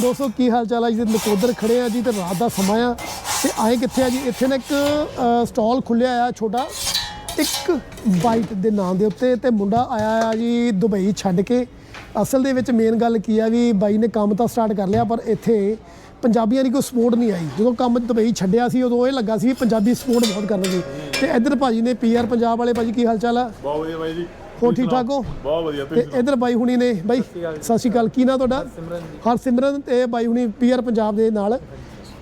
ਦੋਸਤੋ, ਕੀ ਹਾਲ ਚਾਲ ਆ ਜੀ? ਨਕੋਦਰ ਖੜੇ ਆ ਜੀ ਤੇ ਰਾਤ ਦਾ ਸਮਾਂ ਆ ਤੇ ਆਏ ਕਿੱਥੇ ਆ ਜੀ? ਇੱਥੇ ਨਾ ਇੱਕ ਸਟਾਲ ਖੁੱਲਿਆ ਆ ਛੋਟਾ, ਇੱਕ ਬਾਈਟ ਦੇ ਨਾਂ ਦੇ ਉੱਤੇ ਤੇ ਮੁੰਡਾ ਆਇਆ ਆ ਜੀ ਦੁਬਈ ਛੱਡ ਕੇ। ਅਸਲ ਦੇ ਵਿੱਚ ਮੇਨ ਗੱਲ ਕੀ ਆ ਵੀ ਬਾਈ ਨੇ ਕੰਮ ਤਾਂ ਸਟਾਰਟ ਕਰ ਲਿਆ, ਪਰ ਇੱਥੇ ਪੰਜਾਬੀਆਂ ਦੀ ਕੋਈ ਸਪੋਰਟ ਨਹੀਂ ਆਈ। ਜਦੋਂ ਕੰਮ ਦੁਬਈ ਛੱਡਿਆ ਸੀ, ਉਦੋਂ ਇਹ ਲੱਗਾ ਸੀ ਪੰਜਾਬੀ ਸਪੋਰਟ ਬਹੁਤ ਕਰਨਗੇ। ਤੇ ਇੱਧਰ ਭਾਜੀ ਨੇ ਪੀਆਰ ਪੰਜਾਬ ਵਾਲੇ, ਭਾਜੀ ਕੀ ਹਾਲ ਚਾਲ ਆ? ਬਹੁਤ ਵਧੀਆ ਬਾਈ ਜੀ। ਹੋਰ ਠੀਕ ਠਾਕ ਹੋ? ਬਹੁਤ ਵਧੀਆ ਤੇ ਤੁਸੀਂ ਇਧਰ ਬਾਈ ਹੁਣੀ ਨੇ ਬਾਈ ਸਤਿ ਸ਼੍ਰੀ ਅਕਾਲ ਕੀ ਨਾਂ ਤੁਹਾਡਾ? ਹਰਸਿਮਰਨ ਤੇ ਬਾਈ ਹੁਣੀ ਪੀਆਰ ਪੰਜਾਬ ਦੇ ਨਾਲ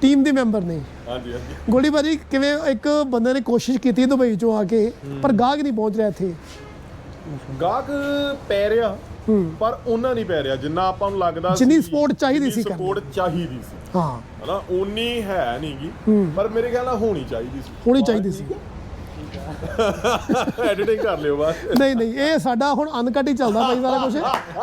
ਟੀਮ ਦੇ ਮੈਂਬਰ ਨੇ। ਹਾਂਜੀ ਹਾਂਜੀ। ਗੋਲੀ ਬਾਜੀ ਕਿਵੇਂ ਇੱਕ ਬੰਦੇ ਨੇ ਕੋਸ਼ਿਸ਼ ਕੀਤੀ ਦੁਬਈ ਚੋਂ ਆ ਕੇ ਪਰ ਗਾਹਕ ਨਹੀਂ ਪਹੁੰਚ ਰਿਹਾ ਇੱਥੇ? ਗਾਹਕ ਪੈ ਰਿਹਾ ਪਰ ਉਹਨਾਂ ਨਹੀਂ ਪੈ ਰਿਹਾ। ਜਿੰਨਾ ਆਪਾਂ ਨੂੰ ਲੱਗਦਾ ਜਿੰਨੀ support ਚਾਹੀਦੀ ਸੀ। ਸਪੋਰਟ ਚਾਹੀਦੀ ਸੀ। ਹਾਂ। ਹਨਾ ਉਨੀ ਹੈ ਨਹੀਂਗੀ ਪਰ ਮੇਰੇ ਖਿਆਲ ਨਾਲ ਹੋਣੀ ਚਾਹੀਦੀ ਸੀ। ਹੋਣੀ ਚਾਹੀਦੀ ਸੀ। ਐਡੀਟਿੰਗ ਕਰ ਲਿਓ ਬਸ। ਨਹੀਂ ਨਹੀਂ ਇਹ ਸਾਡਾ ਹੁਣ ਅਨਕਟ ਹੀ ਚੱਲਦਾ ਬਾਈ ਸਾਰਾ ਕੁਝ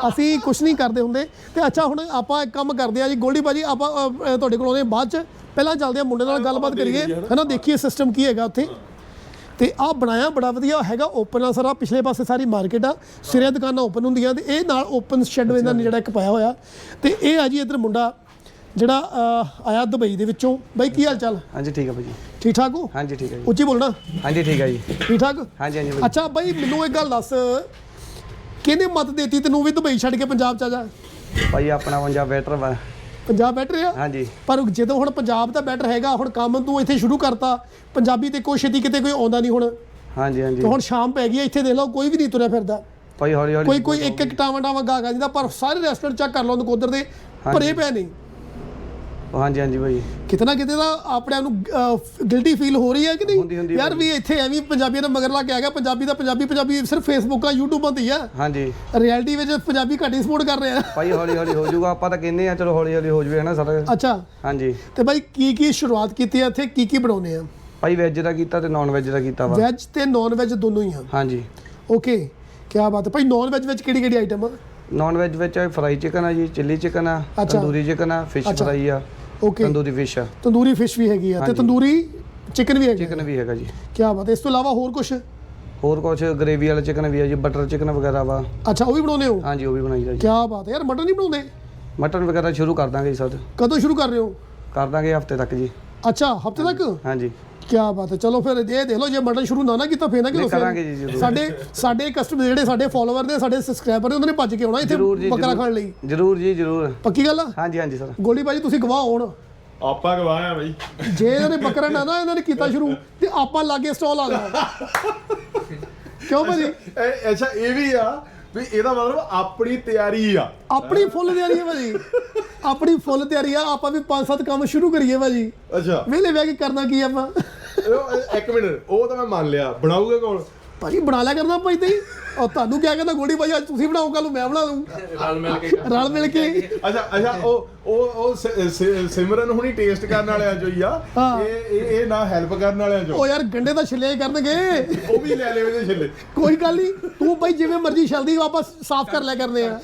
ਅਸੀਂ ਕੁਝ ਨਹੀਂ ਕਰਦੇ ਹੁੰਦੇ। ਤੇ ਅੱਛਾ ਹੁਣ ਆਪਾਂ ਇੱਕ ਕੰਮ ਕਰਦੇ ਆ ਜੀ। ਗੋਲਡੀ ਬਾਜੀ ਆਪਾਂ ਅ, ਅ, ਤੁਹਾਡੇ ਕੋਲ ਆਉਂਦੇ ਹਾਂ ਬਾਅਦ ਚ। ਪਹਿਲਾਂ ਚੱਲਦੇ ਆ ਮੁੰਡੇ ਨਾਲ ਗੱਲਬਾਤ ਕਰੀਏ। ਹਨਾ ਦੇਖੀਏ ਸਿਸਟਮ ਕੀ ਹੈਗਾ ਉੱਥੇ। ਤੇ ਆਹ ਬਣਾਇਆ ਬੜਾ ਵਧੀਆ ਹੈਗਾ ਓਪਨ ਆ ਸਾਰਾ। ਪਿਛਲੇ ਪਾਸੇ ਸਾਰੀ ਮਾਰਕੀਟ ਆ। ਸਿਰੇ ਦੁਕਾਨਾਂ ਓਪਨ ਹੁੰਦੀਆਂ ਤੇ ਇਹ ਨਾਲ ਓਪਨ ਸ਼ੈੱਡ ਇਹਨਾਂ ਨੇ ਜਿਹੜਾ ਇੱਕ ਪਾਇਆ ਹੋਇਆ। ਤੇ ਇਹ ਆ ਜੀ ਇਧਰ ਮੁੰਡਾ ਜਿਹੜਾ ਅ, ਆਇਆ ਦੁਬਈ ਦੇ ਵਿੱਚੋਂ। ਬਾਈ ਕੀ ਹਾਲ ਚਾਲ? ਹਾਂਜੀ ਠੀਕ ਹੈ ਭਾਜੀ। ਠੀਕ ਠਾਕ ਹੋ? ਹਾਂਜੀ ਠੀਕ ਹੈ ਜੀ। ਉੱਚੀ ਬੋਲਣਾ? ਹਾਂਜੀ ਠੀਕ ਹੈ ਜੀ। ਠੀਕ ਠਾਕ? ਹਾਂਜੀ ਹਾਂਜੀ ਭਾਜੀ ਅੱਛਾ ਬਾਈ ਮੈਨੂੰ ਇੱਕ ਗੱਲ ਦੱਸ। ਕਿਹਨੇ ਮਤ ਦੇਤੀ ਤੈਨੂੰ ਵੀ ਦੁਬਈ ਛੱਡ ਕੇ ਪੰਜਾਬ ਚ ਆ ਜਾ? ਭਾਈ ਆਪਣਾ ਪੰਜਾਬ ਬੈਟਰ ਵਾ। ਪੰਜਾਬ ਬੈਟਰ ਆ? ਹਾਂਜੀ। ਪਰ ਜਦੋਂ ਹੁਣ ਪੰਜਾਬ ਦਾ ਬੈਟਰ ਹੈਗਾ ਹੁਣ ਕੰਮ ਤੂੰ ਇੱਥੇ ਸ਼ੁਰੂ ਕਰਤਾ। ਪੰਜਾਬੀ ਤੇ ਕੋਈ ਛੇਤੀ ਕਿਤੇ ਕੋਈ ਆਉਂਦਾ ਨਹੀਂ ਹੁਣ। ਹਾਂਜੀ ਹਾਂਜੀ। ਤੇ ਹੁਣ ਸ਼ਾਮ ਪੈ ਗਈ ਆ, ਇੱਥੇ ਦੇਖ ਲਓ ਕੋਈ ਵੀ ਨਹੀਂ ਤੁਰਿਆ ਫਿਰਦਾ। ਭਾਈ ਹੌਲੀ ਹੌਲੀ ਕੋਈ ਕੋਈ ਇੱਕ ਇੱਕ ਟਾਵਾਂ ਟਾਵਾਂ ਗਾ ਗਾ ਜਿੰਦਾ ਪਰ ਸਾਰੇ ਰੈਸਟੋਰੈਂਟ ਚੈੱਕ ਕਰ ਲਓ ਨਕੋਦਰ ਦੇ ਭਰੇ ਪਏ ਨਹੀਂ। ਹਾਂਜੀ ਹਾਂਜੀ ਭਾਈ। ਕਿਤਨਾ ਕਿਤੇ ਦਾ ਆਪਣੇ ਆਪ ਨੂੰ ਗਿਲਟੀ ਫੀਲ ਹੋ ਰਹੀ ਹੈ ਕਿ ਹੁੰਦੀ- ਹੁੰਦੀ ਨਹੀਂ ਯਾਰ ਵੀ ਇੱਥੇ ਐਵੇਂ ਪੰਜਾਬੀਆਂ ਦਾ ਮਗਰ ਲਾ ਕੇ ਆ ਗਿਆ ਪੰਜਾਬੀ ਦਾ ਪੰਜਾਬੀ ਪੰਜਾਬੀ ਸਿਰਫ ਫੇਸਬੁੱਕ ਆ YouTube ਤੇ ਹੀ ਆ। ਹਾਂਜੀ। ਰਿਐਲਿਟੀ ਵਿੱਚ ਪੰਜਾਬੀ ਘੱਟ ਹੀ ਸਪੋਰਟ ਕਰ ਰਹੇ ਆ। ਭਾਈ ਹੌਲੀ ਹੌਲੀ ਹੋ ਜਾਊਗਾ ਆਪਾਂ ਤਾਂ ਕਹਿੰਦੇ ਆ ਚਲੋ ਹੌਲੀ ਹੌਲੀ ਹੋ ਜਵੇ ਹਨਾ ਸਾਰਾ? ਅੱਛਾ। ਹਾਂਜੀ। ਤੇ ਬਾਈ ਕੀ ਕੀ ਸ਼ੁਰੂਆਤ ਕੀਤੀ ਹੈ ਇੱਥੇ? ਕੀ ਕੀ ਬਣਾਉਨੇ ਆ? ਭਾਈ ਵੈਜ ਦਾ ਕੀਤਾ ਤੇ ਨਾਨ ਵੈਜ ਦਾ ਕੀਤਾ ਵਾ। ਵੈਜ ਤੇ ਨਾਨ ਵੈਜ ਦੋਨੋਂ ਹੀ ਆ? ਹਾਂਜੀ। ਓਕੇ ਕੀ ਬਾਤ ਹੈ। ਭਾਈ ਨਾਨ ਵੈਜ ਵਿੱਚ ਕਿਹੜੀ ਕਿਹੜੀ ਆਈਟਮ ਆ? ਨਾਨ ਵੈਜ ਵਿੱਚ ਫਰਾਈ ਚਿਕਨ ਆ ਜੀ ਚਿੱਲੀ ਚਿਕਨ ਆ ਅੱਛਾ। ਤੰਦੂਰੀ ਚਿਕਨ ਆ ਫਿਸ਼ ਅੱਛਾ। ਫਰਾਈ ਆ। ਓਕੇ ਤੰਦੂਰੀ ਫਿਸ਼ ਆ। ਤੰਦੂਰੀ ਫਿਸ਼ ਵੀ ਹੈਗੀ ਆ ਤੇ। ਤੰਦੂਰੀ ਚਿਕਨ ਵੀ ਹੈਗਾ ਚਿਕਨ ਵੀ ਹੈਗਾ ਜੀ। ਕੀ ਬਾਤ ਹੈ। ਇਸ ਤੋਂ ਇਲਾਵਾ ਹੋਰ ਕੁਝ ਹੋਰ ਕੁਝ ਗ੍ਰੇਵੀ ਵਾਲਾ ਚਿਕਨ ਵੀ ਆ ਜੀ ਬਟਰ ਚਿਕਨ ਵਗੈਰਾ ਵਾ। ਅੱਛਾ ਉਹ ਵੀ ਬਣਾਉਨੇ ਹੋ? ਹਾਂਜੀ ਉਹ ਵੀ ਬਣਾਈਦਾ ਜੀ। ਕੀ ਬਾਤ ਹੈ। ਯਾਰ ਮਟਨ ਨਹੀਂ ਬਣਾਉਂਦੇ? ਮਟਨ ਵਗੈਰਾ ਸ਼ੁਰੂ ਕਰ ਦਾਂਗੇ ਜੀ ਸਰ। ਕਦੋਂ ਸ਼ੁਰੂ ਕਰ ਰਹੇ ਹੋ? ਕਰ ਦਾਂਗੇ ਹਫ਼ਤੇ ਤੱਕ ਜੀ। ਅੱਛਾ ਹਫ਼ਤੇ ਤੱਕ? ਹਾਂਜੀ। ਕੀ ਬਾਤ ਹੈ। ਚਲੋ ਫਿਰ ਇਹ ਦੇਖ ਲਓ ਜੇ ਮਟਨ ਸ਼ੁਰੂ ਨਾ ਨਾ ਕੀਤਾ ਫੇਰ ਨਾ ਕਿਉਂ ਕਰਾਂਗੇ ਜੀ, ਜ਼ਰੂਰ। ਸਾਡੇ ਸਾਡੇ ਕਸਟਮਰ ਜਿਹੜੇ ਸਾਡੇ ਫਾਲੋਅਰ ਨੇ ਸਾਡੇ ਸਬਸਕ੍ਰਾਈਬਰ ਨੇ ਉਹਨਾਂ ਨੇ ਭੱਜ ਕੇ ਆਉਣਾ ਇੱਥੇ ਜਰੂਰ ਜੀ ਬੱਕਰਾ। ਖਾਣ ਲਈ। ਜਰੂਰ ਜੀ ਜਰੂਰ। ਪੱਕੀ ਗੱਲ ਆ? ਹਾਂਜੀ ਹਾਂਜੀ ਸਰ। ਗੋਲੀ ਬਾਜੀ ਤੁਸੀਂ ਗਵਾਹ ਹੋਣ। ਆਪਾਂ ਗਵਾਇਆ ਬਾਈ। ਜੇ ਇਹਨਾਂ ਨੇ ਬੱਕਰਾ ਨਾ ਨਾ ਇਹਨਾਂ ਨੇ ਕੀਤਾ ਸ਼ੁਰੂ ਤੇ ਆਪਾਂ ਲਾਗੇ ਸਟਾਲ ਆ ਜਾਣਾ ਕਿਉਂ ਭਾਜੀ? ਇਹ- ਅੱਛਾ ਇਹ ਵੀ ਆ ਵੀ ਇਹਦਾ ਮਤਲਬ ਆਪਣੀ ਤਿਆਰੀ ਆ। ਆਪਣੀ ਫੁੱਲ ਤਿਆਰੀ ਹੈ ਭਾਜੀ। ਆਪਣੀ ਫੁੱਲ ਤਿਆਰੀ ਆ ਆਪਾਂ ਵੀ ਪੰਜ ਸੱਤ ਕੰਮ ਸ਼ੁਰੂ ਕਰੀਏ ਭਾਜੀ। ਅੱਛਾ। ਵਿਹਲੇ ਬਹਿ ਕੇ ਕਰਨਾ ਕੀ ਆਪਾਂ? ਉਹ- ਇੱਕ ਮਿੰਟ ਉਹ ਤਾਂ ਮੈਂ ਮੰਨ ਲਿਆ। ਬਣਾਊਗਾ ਕੌਣ? ਭਾਜੀ ਬਣਾ ਲਿਆ ਕਰਨਾ ਭਾਈ ਤੇ। ਉਹ ਤੁਹਾਨੂੰ ਕਿਹਾ ਕਹਿੰਦਾ ਗੋਲੀ ਭਾਈ ਅੱਜ ਤੁਸੀਂ ਬਣਾਓ ਕੱਲ ਨੂੰ ਮੈਂ ਬਣਾ ਲੂੰ ਰਲ ਮਿਲ ਕੇ ਰਲ ਮਿਲ ਕੇ। ਅੱਛਾ ਅੱਛਾ ਉਹ ਉਹ ਉਹ ਸ- ਸ- ਸਿਮਰਨ ਹੁਣੀ ਟੇਸਟ ਕਰਨ ਵਾਲਿਆਂ ਚੋਂ ਹੀ ਆ। ਹਾਂ। ਇਹ ਇਹ ਇਹ ਨਾ ਹੈਲਪ ਕਰਨ ਵਾਲਿਆਂ ਚੋਂ। ਉਹ ਯਾਰ ਗੰਡੇ ਤਾਂ ਛਿੱਲਿਆ ਹੀ ਕਰਨਗੇ। ਉਹ ਵੀ ਲੈ ਲਿਓ ਇਹਦੇ ਛਿੱਲੇ। ਕੋਈ ਗੱਲ ਨਹੀਂ ਤੂੰ ਭਾਈ ਜਿਵੇਂ ਮਰਜ਼ੀ ਛਲਦੀ ਆਪਾਂ ਸਾਫ਼ ਕਰ ਲਿਆ ਕਰਨੇ ਆ।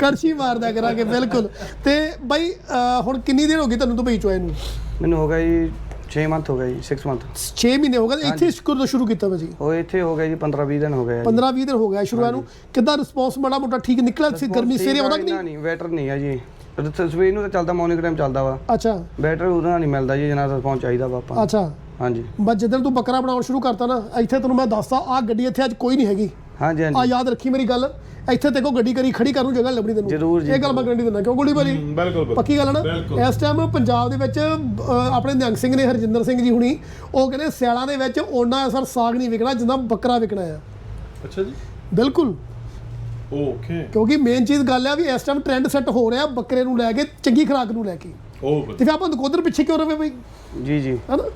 ਕਰਛੀ ਮਾਰਦਾ ਕਰਾਂਗੇ ਬਿਲਕੁਲ। ਤੇ ਭਾਈ ਅਹ, ਹੁਣ ਕਿੰਨੀ ਦੇਰ ਹੋ ਗਈ ਤੁਹਾਨੂੰ ਦੁਬਈ ਚੋਂ ਆਏ ਨੂੰ? ਮੈਨੂੰ ਹੋ ਗਿਆ ਜੀ 6 ਮੰਥ ਹੋ ਗਿਆ ਜੀ 6 ਮੰਥ 6 ਮਹੀਨੇ ਹੋ ਗਏ ਇੱਥੇ ਸ਼ੁਰੂ ਸ਼ੁਰੂ ਕੀਤਾ ਭਾਜੀ ਉਹ ਇੱਥੇ ਹੋ ਗਿਆ ਜੀ 15 20 ਦਿਨ ਹੋ ਗਏ ਆ ਜੀ। 15 20 ਦਿਨ ਹੋ ਗਿਆ ਸ਼ੁਰੂ ਨੂੰ। ਕਿੱਦਾਂ ਰਿਸਪੌਂਸ ਬੜਾ ਮੋਟਾ ਠੀਕ ਨਿਕਲਿਆ ਸੀ ਗਰਮੀ ਸਵੇਰੇ ਆਉਂਦਾ ਕਿ ਨਹੀਂ? ਨਹੀਂ ਬੈਟਰ ਨਹੀਂ ਆ ਜੀ। ਤੇ ਸਵੇਰ ਨੂੰ ਤਾਂ ਚੱਲਦਾ ਮਾਰਨਿੰਗ ਟਾਈਮ ਚੱਲਦਾ ਵਾ। ਅੱਛਾ। ਬੈਟਰ ਉਹਦਾ ਨਹੀਂ ਮਿਲਦਾ ਜੀ ਜਿੰਨਾ ਰਿਸਪੌਂਸ ਚਾਹੀਦਾ ਵਾ ਆਪਾਂ। ਅੱਛਾ। ਹਾਂਜੀ। ਬਸ ਜਦੋਂ ਤੂੰ ਬੱਕਰਾ ਬਣਾਉਣ ਸ਼ੁਰੂ ਕਰਤਾ ਨਾ ਇੱਥੇ ਤੈਨੂੰ ਮੈਂ ਦੱਸਦਾ ਆਹ ਗੱਡੀ ਇੱਥੇ ਅੱਜ ਕੋਈ ਨਹੀਂ ਹੈਗੀ। ਹਾਂਜੀ ਆ ਹਾਂਜੀ ਯਾਦ ਰੱਖੀ ਮੇਰੀ ਗੱਲ। ਇੱਥੇ ਤੇ ਕੋ ਗੱਡੀ ਕਰੀ ਖੜੀ ਕਰਨ ਨੂੰ ਜਗ੍ਹਾ ਲੱਭਣੀ ਤੈਨੂੰ। ਜ਼ਰੂਰ ਜੀ, ਇਹ ਗੱਲ ਮੈਂ ਗਰੰਟੀ ਦਿੰਦਾ ਕਿਉਂ ਗੋਲੀ ਭਾਜੀ ਬਿਲਕੁਲ। ਪੱਕੀ ਗੱਲ ਹੈ ਨਾ। ਇਸ ਟਾਈਮ ਪੰਜਾਬ ਦੇ ਵਿੱਚ ਆਪਣੇ ਨਿਹੰਗ ਸਿੰਘ ਨੇ ਹਰਜਿੰਦਰ ਸਿੰਘ ਜੀ ਹੁਣੀ ਉਹ ਕਹਿੰਦੇ ਸਿਆਲਾਂ ਦੇ ਵਿੱਚ ਉਹਨਾਂ ਸਰ ਸਾਗ ਨਹੀਂ ਵਿਕਣਾ ਜਿੰਨਾ ਬੱਕਰਾ ਵਿਕਣਾ ਆ। ਅੱਛਾ ਜੀ। ਬਿਲਕੁਲ। ਓਕੇ। ਕਿਉਂਕਿ ਮੇਨ ਚੀਜ਼ ਗੱਲ ਆ ਵੀ ਇਸ ਟਾਈਮ ਟ੍ਰੈਂਡ ਸੈੱਟ ਹੋ ਰਿਹਾ ਬੱਕਰੇ ਨੂੰ ਲੈ ਕੇ ਚੰਗੀ ਖੁਰਾਕ ਨੂੰ ਲੈ ਕੇ। ਉਹ ਤੇ ਫਿਰ ਆਪਾਂ ਨਕੋਦਰ ਪਿੱਛੇ ਕਿਉਂ ਰਵੇ ਬਈ? ਜੀ ਜੀ। ਹਨਾ?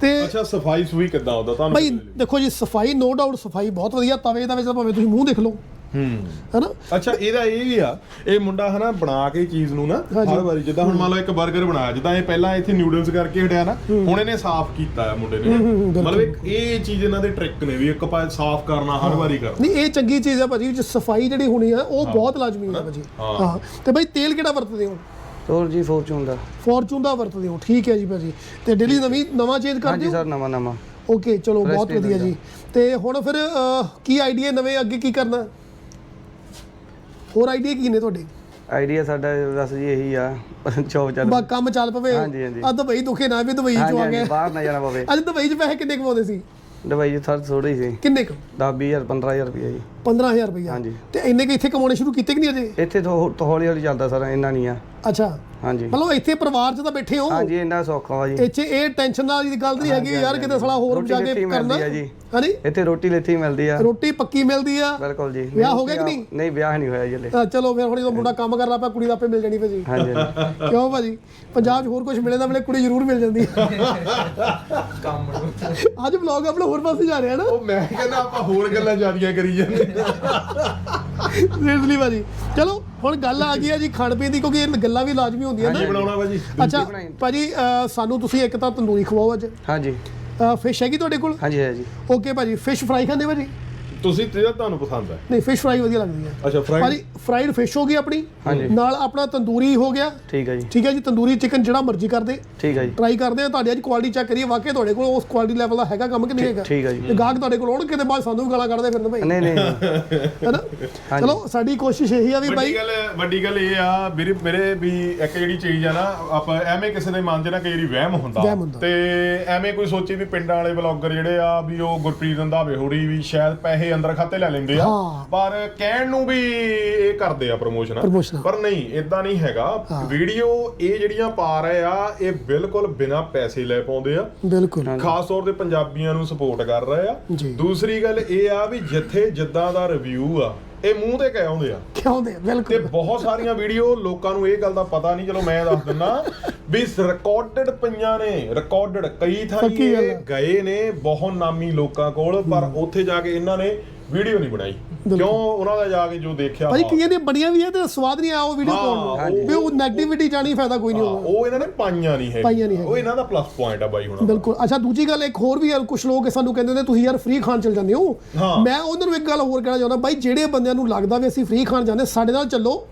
ਤੇ ਅੱਛਾ ਸਫ਼ਾਈ ਸੁਈ ਕਿੱਦਾਂ ਹੁੰਦਾ? ਤੁਹਾਨੂੰ ਬਈ ਦੇਖੋ ਜੀ ਸਫ਼ਾਈ ਨੋ ਡਾਊਟ ਸਫ਼ਾਈ ਬਹੁਤ ਵਧੀਆ ਤਵੇ ਦਾ ਵਿੱਚ ਤਾਂ ਭਾਵੇਂ ਤੁਸੀਂ ਮੂੰਹ ਦੇਖ ਲਓ। ਹੂੰ। ਹਨਾ? ਅੱਛਾ ਇਹਦਾ ਇਹ ਵੀ ਆ ਇਹ ਮੁੰਡਾ ਹਨਾ ਬਣਾ ਕੇ ਚੀਜ਼ ਨੂੰ ਨਾ ਹਾਂਜੀ। ਹਰ ਵਾਰੀ ਜਿੱਦਾਂ ਹੁਣ ਮੰਨ ਲਓ ਇੱਕ 버ਗਰ ਬਣਾਇਆ ਜਿੱਦਾਂ ਇਹ ਪਹਿਲਾਂ ਇੱਥੇ ਨਿਊਡਲਸ ਕਰਕੇ ਹਟਿਆ ਨਾ ਹੁਣ ਇਹਨੇ ਸਾਫ਼ ਕੀਤਾ ਆ ਮੁੰਡੇ ਨੇ। ਮਤਲਬ ਇੱਕ ਇਹ ਚੀਜ਼ ਇਹਨਾਂ ਦੇ ਟ੍ਰਿਕ ਨੇ ਵੀ ਇੱਕ ਪਾ ਸਾਫ਼ ਕਰਨਾ ਹਰ ਵਾਰੀ ਕਰਨਾ। ਨਹੀਂ ਇਹ ਚੰਗੀ ਚੀਜ਼ ਆ ਭਾਜੀ ਜੇ ਸਫ਼ਾਈ ਜਿਹੜੀ ਹੋਣੀ ਆ ਉਹ ਬਹੁਤ ਲਾਜ਼ਮੀ ਹੈ ਭਾਜੀ। ਹਾਂ। ਤੇ ਭਾਈ ਤੇਲ ਕਿਹੜਾ ਵਰਤਦੇ ਹੋ? ਹੋਰ ਜੀ ਫੋਰਚੂਨ ਦਾ। ਫੋਰਚੂਨ ਦਾ ਵਰਤਦੇ ਹੋ ਠੀਕ ਹੈ ਜੀ ਭਾਜੀ। ਤੇ ਡੇਲੀ ਨਵੀਂ ਨਵਾਂ ਚੇਂਜ ਕਰਦੇ ਹਾਂਜੀ ਹੋ? ਸਰ ਨਵਾਂ ਨਵਾਂ। ਓਕੇ ਚਲੋ ਬਹੁਤ ਵਧੀਆ ਜੀ। ਤੇ ਹੁਣ ਫਿਰ ਕੀ ਆਈਡੀਆ ਨਵੇਂ ਅੱਗੇ ਕੀ ਕਰਨਾ? ਹੋਰ ਆਈਡੀਆ ਕੀ ਨੇ ਤੁਹਾਡੇ? ਆਈਡੀਆ ਸਾਡਾ ਬਸ ਜੀ ਇਹੀ ਆ ਚੌਪ ਚੱਲ ਬਾ ਕੰਮ ਚੱਲ ਪਵੇ। ਹਾਂਜੀ, ਹਾਂਜੀ। ਆ ਦੁਬਈ ਦੁਖੇ ਨਾ ਵੀ ਦੁਬਈ ਚੋਂ ਆ ਹਾਂਜੀ ਗਏ ਬਾਹਰ ਨਾ ਜਾਣਾ ਪਵੇ। ਅੱਜ ਦੁਬਈ 'ਚ ਪੈਸੇ ਕਿੰਨੇ ਕਮਾਉਂਦੇ ਸੀ? ਦਵਾਈ ਜੀ ਸਰ ਥੋੜੀ ਸੀ। ਕਿੰਨੇ ਕੁ? 10 20000 15000 ਰੁਪਏ ਜੀ। 15000 ਰੁਪਇਆ ਹਾਂਜੀ। ਤੇ ਇੰਨੇ ਕੁ ਇੱਥੇ ਕਮਾਉਣੇ ਸ਼ੁਰੂ ਕੀਤੇ ਕਿ ਨਹੀਂ ਅਜੇ? ਇੱਥੇ ਤੋਂ ਹੌਲੀ ਹੌਲੀ ਚੱਲਦਾ ਸਰ ਇੰਨਾ ਨਹੀਂ ਆ। ਅੱਛਾ। ਹਾਂਜੀ। ਮਤਲਬ ਇੱਥੇ ਪਰਿਵਾਰ 'ਚ ਤਾਂ ਬੈਠੇ ਹੋ। ਹਾਂਜੀ ਇੰਨਾ ਸੌਖਾ ਵਾ ਜੀ। ਇੱਥੇ ਇਹ ਟੈਨਸ਼ਨ ਵਾਲੀ ਗੱਲ ਨਹੀਂ ਹੈਗੀ ਯਾਰ ਕਿਤੇ ਸਾਲਾ ਹੋਰ ਜਾ ਕੇ ਕਰਨਾ। ਮਿਲਦੀ ਆ ਜੀ। ਹਾਂਜੀ ਇੱਥੇ ਰੋਟੀ ਲੈਤੀ ਮਿਲਦੀ ਆ। ਰੋਟੀ ਪੱਕੀ ਮਿਲਦੀ ਆ। ਬਿਲਕੁਲ ਜੀ। ਵਿਆਹ ਹੋ ਗਿਆ ਕਿ ਨਹੀਂ? ਨਹੀਂ ਵਿਆਹ ਨਹੀਂ ਹੋਇਆ ਜੀ ਹਲੇ। ਤਾਂ ਚਲੋ ਫਿਰ ਹੁਣ ਜਦੋਂ ਮੁੰਡਾ ਕੰਮ ਕਰਨਾ ਪਿਆ ਕੁੜੀ ਦਾ ਆਪੇ ਮਿਲ ਜਾਣੀ ਭਾਜੀ ਹਾਂਜੀ ਹਾਂਜੀ। ਕਿਉਂ ਭਾਜੀ? ਪੰਜਾਬ 'ਚ ਹੋਰ ਕੁਝ ਮਿਲੇ ਤਾਂ ਮਿਲੇ ਕੁੜੀ ਜ਼ਰੂਰ ਮਿਲ ਜਾਂਦੀ ਅੱਜ ਵਲੌਗ ਆਪਣਾ ਹੋਰ ਪਾਸੇ ਜਾ ਰਿਹਾ ਨਾ। ਉਹ ਮੈਂ ਕਹਿੰਦਾ ਆਪਾਂ ਹੋਰ ਗੱਲਾਂ ਜਾਰੀਆਂ ਕਰੀ ਜਾਂਦੇ। ਸੀਰੀਅਸਲੀ ਭਾਜੀ। ਚਲੋ ਹੁਣ ਗੱਲ ਆ ਗਈ ਆ ਜੀ ਖਾਣ ਪੀਣ ਦੀ ਕਿਉਂਕਿ ਇਹ ਗੱਲਾਂ ਵੀ ਲਾਜ਼ਮੀ ਹੁੰਦੀਆਂ ਨਾ। ਬਣਾਉਣਾ ਭਾਜੀ ਅੱਛਾ ਭਾਜੀ ਅਹ, ਸਾਨੂੰ ਤੁਸੀਂ ਇੱਕ ਤਾਂ ਤੰਦੂਰੀ ਖਵਾਓ ਅੱਜ। ਹਾਂਜੀ। ਫਿਸ਼ ਹੈਗੀ ਤੁਹਾਡੇ ਕੋਲ? ਹਾਂਜੀ ਹੈ ਜੀ। ਓਕੇ ਭਾਜੀ ਫਿਸ਼ ਫਰਾਈ ਖਾਂਦੇ ਭਾਜੀ? ਤੁਸੀਂ ਜਿਹੜਾ ਤੁਹਾਨੂੰ ਪਸੰਦ ਹੈ। ਨਹੀਂ ਫਿਸ਼ ਫਰਾਈ ਵਧੀਆ ਲੱਗਦੀ ਹੈ। ਅੱਛਾ ਫਰਾਈਡ ਭਾਜੀ ਫਰਾਈਡ ਫਿਸ਼ ਹੋ ਗਈ ਆਪਣੀ। ਨਾਲ ਆਪਣਾ ਤੰਦੂਰੀ ਹੋ ਗਿਆ। ਠੀਕ ਹੈ ਜੀ। ਠੀਕ ਹੈ ਜੀ ਤੰਦੂਰੀ ਚਿਕਨ ਜਿਹੜਾ ਮਰਜ਼ੀ ਕਰਦੇ ਠੀਕ ਹੈ ਜੀ। ਟਰਾਈ ਕਰਦੇ ਆ ਤੁਹਾਡੀ ਅੱਜ ਕੁਆਲਿਟੀ ਚੈੱਕ ਕਰੀਏ ਵਾਕਿਆ ਤੁਹਾਡੇ ਕੋਲ ਉਸ ਕੁਆਲਿਟੀ ਲੈਵਲ ਦਾ ਹੈਗਾ ਕੰਮ ਕਿ ਨਹੀਂ ਹੈਗਾ? ਠੀਕ ਹੈ ਜੀ। ਤੇ ਗਾਹਕ ਤੁਹਾਡੇ ਕੋਲ ਆਉਣ ਕਿਤੇ ਬਾਅਦ ਸਾਨੂੰ ਵੀ ਗਾਲਾਂ ਕੱਢਦੇ ਫਿਰਨ ਭਾਈ ਨਹੀਂ ਨਹੀਂ। ਹੈਨਾ ਚਲੋ ਸਾਡੀ ਕੋਸ਼ਿਸ਼ ਇਹੀ ਆ ਵੀ ਵੱਡੀ ਭਾਈ ਗੱਲ ਵੱਡੀ ਗੱਲ ਇਹ ਆ ਵੀਰੇ ਮੇਰੇ ਵੀ ਇੱਕ ਜਿਹੜੀ ਚੀਜ਼ ਆ ਨਾ ਆਪਾਂ ਐਵੇਂ ਕਿਸੇ ਦੇ ਮਨ 'ਚ ਨਾ ਕਈ ਵਾਰੀ ਵਹਿਮ ਹੁੰਦਾ। ਵਹਿਮ ਹੁੰਦਾ। ਤੇ ਐਵੇਂ ਕੋਈ ਸੋਚੇ ਵੀ ਪਿੰਡਾਂ ਵਾਲੇ ਬਲੌਗਰ ਜਿਹੜੇ ਆ ਵੀ ਉਹ ਗੁਰਪ੍ਰੀਤ ਰੰਧਾਵੇ ਹੋਰੀ ਵੀ ਸ਼ਾਇਦ ਪੈਸੇ ਅੰਦਰ ਖਾਤੇ ਲੈ ਲੈਂਦੇ ਆ। ਹਾਂ। ਪਰ ਕਹਿਣ ਨੂੰ ਵੀ ਇਹ ਕਰਦੇ ਆ ਪ੍ਰਮੋਸ਼ਨ Promotion। ਪਰ ਨਹੀਂ ਇਦਾਂ ਨਹੀਂ ਹੈਗਾ। ਵੀਡੀਓ ਇਹ ਜਿਹੜੀਆਂ ਪਾ ਰਹੇ ਆ ਇਹ ਬਿਲਕੁਲ ਬਿਨਾ ਪੈਸੇ ਲੈ ਪਾਉਂਦੇ ਆ। ਬਿਲਕੁਲ। ਖਾਸ ਤੌਰ ਤੇ ਪੰਜਾਬੀਆਂ ਨੂੰ ਸਪੋਰਟ ਕਰ ਰਹੇ ਆ। ਜੀ। ਦੂਸਰੀ ਗੱਲ ਇਹ ਆ ਵੀ ਜਿੱਥੇ ਜਿੱਦਾਂ ਦਾ ਰਿਵਿਊ ਆ ਇਹ ਮੂੰਹ ਤੇ ਕਹਿ ਆਉਂਦੇ ਆ? ਕਿਉਂ ਦੇ? ਤੇ ਬਿਲਕੁਲ ਬਹੁਤ ਸਾਰੀਆਂ ਵੀਡੀਓ ਲੋਕਾਂ ਨੂੰ ਇਹ ਗੱਲ ਦਾ ਪਤਾ ਨਹੀਂ ਚਲੋ ਮੈਂ ਦੱਸ ਦਿੰਦਾ ਵੀ ਰਿਕਾਰਡਡ ਪਈਆਂ ਨੇ ਰਿਕਾਰਡਡ ਕਈ ਥਾਂ ਗੱਲ ਇਹ ਆ। ਗਏ ਨੇ ਬਹੁਤ ਨਾਮੀ ਲੋਕਾਂ ਕੋਲ ਪਰ ਉੱਥੇ ਜਾ ਕੇ ਇਹਨਾਂ ਨੇ ਵੀਡੀਓ ਨਹੀਂ ਬਣਾਈ। ਕਿਉਂ ਉਹਨਾਂ ਦਾ ਜਾ ਕੇ ਜੋ ਦੇਖਿਆ ਭਾਈ ਕਈਆਂ ਦੀਆਂ ਬਣੀਆਂ ਵੀ ਆ ਤੇ ਸਵਾਦ ਨਹੀਂ ਆਇਆ ਉਹ ਵੀਡੀਓ ਹਾਂ, ਪਾਉਣ ਨੂੰ। ਵੀ ਉਹ ਨੈਗੇਟਿਵਿਟੀ ਜਾਣੀ ਫਾਇਦਾ ਕੋਈ ਨਹੀਂ ਹਾਂ, ਹੋਊਗਾ। ਉਹ ਇਹਨਾਂ ਨੇ ਪਾਈਆਂ ਨਹੀਂ ਹੈ ਪਾਈਆਂ ਨਹੀਂ ਉਹ। ਇਹਨਾਂ ਦਾ ਪਲੱਸ ਪੁਆਇੰਟ ਆ ਬਾਈ ਹੁਣ ਬਿਲਕੁਲ। ਅੱਛਾ ਦੂਜੀ ਗੱਲ ਇੱਕ ਹੋਰ ਵੀ ਯਾਰ ਕੁਝ ਲੋਕ ਸਾਨੂੰ ਕਹਿੰਦੇ ਨੇ ਤੁਸੀਂ ਯਾਰ ਫ੍ਰੀ ਖਾਣ ਚਲ ਜਾਂਦੇ ਹੋ। ਹਾਂ। ਮੈਂ ਉਹਨਾਂ ਨੂੰ ਇੱਕ ਗੱਲ ਹੋਰ ਕਹਿਣਾ ਚਾਹੁੰਦਾ ਬਾਈ ਜਿਹੜੇ ਬੰਦਿਆਂ ਨੂੰ ਲੱਗਦਾ ਵੀ ਅਸੀਂ ਫ੍ਰੀ ਖਾਣ ਜਾਂਦੇ ਸਾਡੇ ਨਾਲ ਚੱਲੋ।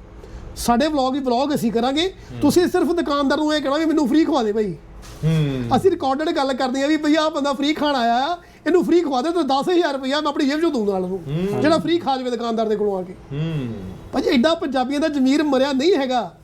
ਸਾਡੇ ਵਲੌਗ ਹੀ ਵਲੌਗ ਅਸੀਂ ਕਰਾਂਗੇ। ਤੁਸੀਂ ਸਿਰਫ ਦੁਕਾਨਦਾਰ ਨੂੰ ਇਹ ਕਹਿਣਾ ਵੀ ਮੈਨੂੰ ਫ੍ਰੀ ਖਵਾ ਦੇ ਭਾਈ ਹੂੰ। ਅਸੀਂ ਰਿਕਾਰਡਡ ਗੱਲ ਕਰਦੇ ਆ ਵੀ ਭਈ ਆਹ ਬੰਦਾ ਫ੍ਰੀ ਖਾਣ ਆਇਆ ਆ ਇਹਨੂੰ ਫ੍ਰੀ ਖਵਾ ਦੇ ਤਾਂ 10000 ਰੁਪਇਆ ਮੈਂ ਆਪਣੀ ਜੇਬ ਚੋਂ ਦੂੰ ਨਾਲ ਨੂੰ ਜਿਹੜਾ ਫ੍ਰੀ ਖਾ ਜਾਵੇ ਦੁਕਾਨਦਾਰ ਦੇ ਕੋਲੋਂ ਆ ਕੇ। ਹੂੰ। ਭਾਜੀ ਐਡਾ ਪੰਜਾਬੀਆਂ ਦਾ ਜ਼ਮੀਰ ਮਰਿਆ ਨਹੀਂ ਹੈਗਾ।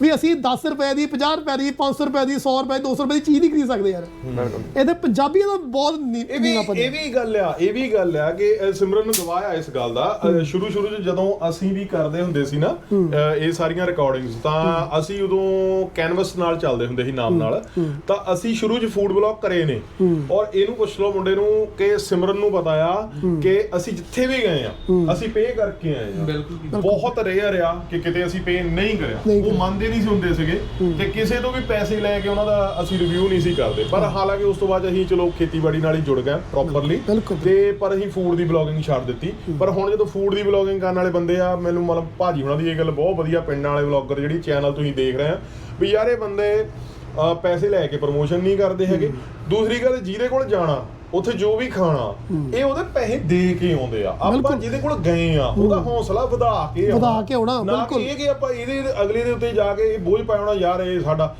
ਵੀ ਅਸੀਂ 10 ਰੁਪਏ ਦੀ 50 ਰੁਪਏ ਦੀ 500 ਰੁਪਏ ਦੀ 100 ਰੁਪਏ ਦੀ 200 ਰੁਪਏ ਦੀ ਚੀਜ਼ ਨਹੀਂ ਖਰੀਦ ਸਕਦੇ ਯਾਰ। ਬਿਲਕੁਲ। ਇਹਦੇ ਪੰਜਾਬੀਆਂ ਦਾ ਬਹੁਤ ਇਹ ਵੀ ਨੀਵਾਂ ਇਹ ਵੀ ਗੱਲ ਆ ਇਹ ਵੀ ਗੱਲ ਆ ਕਿ ਅ, ਸਿਮਰਨ ਨੂੰ ਗਵਾਇਆ ਇਸ ਗੱਲ ਦਾ। ਅ, ਸ਼ੁਰੂ ਸ਼ੁਰੂ ਚ ਜਦੋਂ ਅਸੀਂ ਵੀ ਕਰਦੇ ਹੁੰਦੇ ਸੀ ਨਾ ਅ, ਇਹ ਸਾਰੀਆਂ ਰਿਕਾਰਡਿੰਗਸ ਤਾਂ ਅਸੀਂ ਉਦੋਂ ਕੈਨਵਸ ਨਾਲ ਚੱਲਦੇ ਹੁੰਦੇ ਸੀ ਨਾਮ ਨਾਲ। ਤਾਂ ਅਸੀਂ ਸ਼ੁਰੂ ਚ ਫੂਡ ਬਲੌਗ ਕਰੇ ਨੇ। ਔਰ ਇਹਨੂੰ ਪੁੱਛ ਲਓ ਮੁੰਡੇ ਨੂੰ ਕਿ ਸਿਮਰਨ ਨੂੰ ਪਤਾ ਆ ਕਿ ਅਸੀਂ ਜਿੱਥੇ ਵੀ ਗਏ ਆ ਅਸੀਂ ਪੇ ਕਰਕੇ ਆਏ ਆ। ਬਿਲਕੁਲ ਬਹੁਤ ਰੇਅਰ ਆ ਕਿ ਕਿਤੇ ਅਸੀਂ ਪੇ ਨਹੀਂ ਕਰਿਆ। ਨਹੀਂ ਉਹ ਮੰਨਦੇ ਨਹੀਂ ਸੀ ਹੁੰਦੇ ਸੀਗੇ ਤੇ ਕਿਸੇ ਤੋਂ ਵੀ ਪੈਸੇ ਲੈ ਕੇ ਉਹਨਾਂ ਦਾ ਅਸੀਂ ਰਿਵਿਊ ਨਹੀਂ ਸੀ ਕਰਦੇ। ਪਰ ਹਾਲਾਂਕਿ ਉਸ ਤੋਂ ਬਾਅਦ ਅਸੀਂ ਚਲੋ ਖੇਤੀਬਾੜੀ ਨਾਲ ਹੀ ਜੁੜ ਗਏ ਪ੍ਰੋਪਰਲੀ। ਤੇ ਪਰ ਅਸੀਂ ਫੂਡ ਦੀ ਬਲੌਗਿੰਗ ਛੱਡ ਦਿੱਤੀ। ਪਰ ਹੁਣ ਜਦੋਂ ਫੂਡ ਦੀ ਬਲੌਗਿੰਗ ਕਰਨ ਵਾਲੇ ਬੰਦੇ ਆ ਮੈਨੂੰ ਮਤਲਬ ਭਾਜੀ ਹੁਣਾਂ ਦੀ ਇਹ ਗੱਲ ਬਹੁਤ ਵਧੀਆ ਪਿੰਡਾਂ ਵਾਲੇ ਬਲੌਗਰ ਜਿਹੜੀ ਚੈਨਲ ਤੁਸੀਂ ਦੇਖ ਰਹੇ ਆ ਵੀ ਯਾਰ ਇਹ ਬੰਦੇ ਪੈਸੇ ਲੈ ਕੇ ਪ੍ਰੋਮੋਸ਼ਨ ਨਹੀਂ ਕਰਦੇ ਹੈਗੇ। ਦੂਸਰੀ ਗੱਲ ਜਿਹਦੇ ਕੋਲ ਜਾਣਾ ਉੱਥੇ ਜੋ ਵੀ ਖਾਣਾ ਇਹ ਉਹਦੇ ਪੈਸੇ ਦੇ ਕੇ ਆਉਂਦੇ ਆ ਆਪਾਂ। ਜਿਹਦੇ ਕੋਲ ਗਏ ਆ ਉਹਦਾ ਹੌਸਲਾ ਵਧਾ ਕੇ। ਵਧਾ ਕੇ ਆਉਣਾ, ਨਾ ਬਿਲਕੁਲ। ਕਿ ਇਹ ਕਿ ਆਪਾਂ ਇਹਦੇ ਅਗਲੇ ਦੇ ਉੱਤੇ ਜਾ ਕੇ ਇਹ ਬੋਝ ਪਾਉਣਾ ਯਾਰ ਇਹ ਸਾਡਾ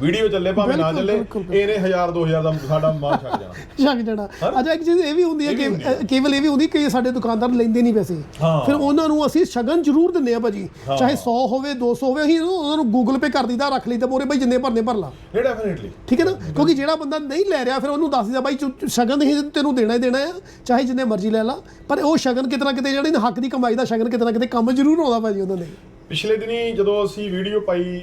ਵੀਡੀਓ ਚੱਲੇ ਭਾਵੇਂ ਨਾ ਚੱਲੇ। ਇਹਨੇ 1000 2000 ਦਾ ਸਾਡਾ ਮਾਲ ਛੱਡ ਜਾਣਾ। ਛੱਕ ਜਣਾ। ਅੱਛਾ ਇੱਕ ਚੀਜ਼ ਇਹ ਵੀ ਹੁੰਦੀ ਹੈ ਕਿ ਹੈ। ਕੇਵਲ ਇਹ ਵੀ ਹੁੰਦੀ ਕਿ ਸਾਡੇ ਦੁਕਾਨਦਾਰ ਲੈਂਦੇ ਨਹੀਂ ਪੈਸੇ। ਹਾਂ। ਫਿਰ ਉਹਨਾਂ ਨੂੰ ਅਸੀਂ ਸ਼ਗਨ ਜ਼ਰੂਰ ਦਿੰਦੇ ਆ ਭਾਜੀ। ਚਾਹੇ 100 ਹੋਵੇ 200 ਹੋਵੇ ਅਸੀਂ ਉਹਨੂੰ- ਨੂੰ ਗੂਗਲ ਪੇ ਕਰ ਦਈਦਾ ਰੱਖ ਲਈਦਾ ਮੋਰੇ ਭਾਈ ਜਿੰਨੇ ਭਰਨੇ ਭਰ ਲਾ। ਇਹ ਡੈਫੀਨਿਟਲੀ ਠੀਕ ਹੈ ਨਾ? ਕਿਉਂਕਿ ਜਿਹੜਾ ਬੰਦਾ ਨਹੀਂ ਲੈ ਰਿਹਾ ਫਿਰ ਉਹਨੂੰ ਦੱਸ ਬਾਈ ਚੁ- ਸ਼ਗਨ ਹੀ ਤੈਨੂੰ ਦੇਣਾ ਹੀ ਦੇਣਾ ਆ ਚਾਹੇ ਜਿੰਨੇ ਮਰਜ਼ੀ ਲੈ ਲਾ। ਪਰ ਉਹ ਸ਼ਗਨ ਕਿਤੇ ਨਾ ਕਿਤੇ ਜਿਹੜੇ ਹੱਕ ਦੀ ਕਮਾਈ ਦਾ ਸ਼ਗਨ ਕਿਤੇ ਨਾ ਕਿਤੇ ਕੰਮ ਜ਼ਰੂਰ ਆਉਂਦਾ ਭਾਜੀ ਉਹਨਾਂ ਦੇ। ਪਿਛਲੇ ਦਿਨੀ ਜਦੋਂ ਅਸੀਂ ਵੀਡੀਓ ਪਾਈ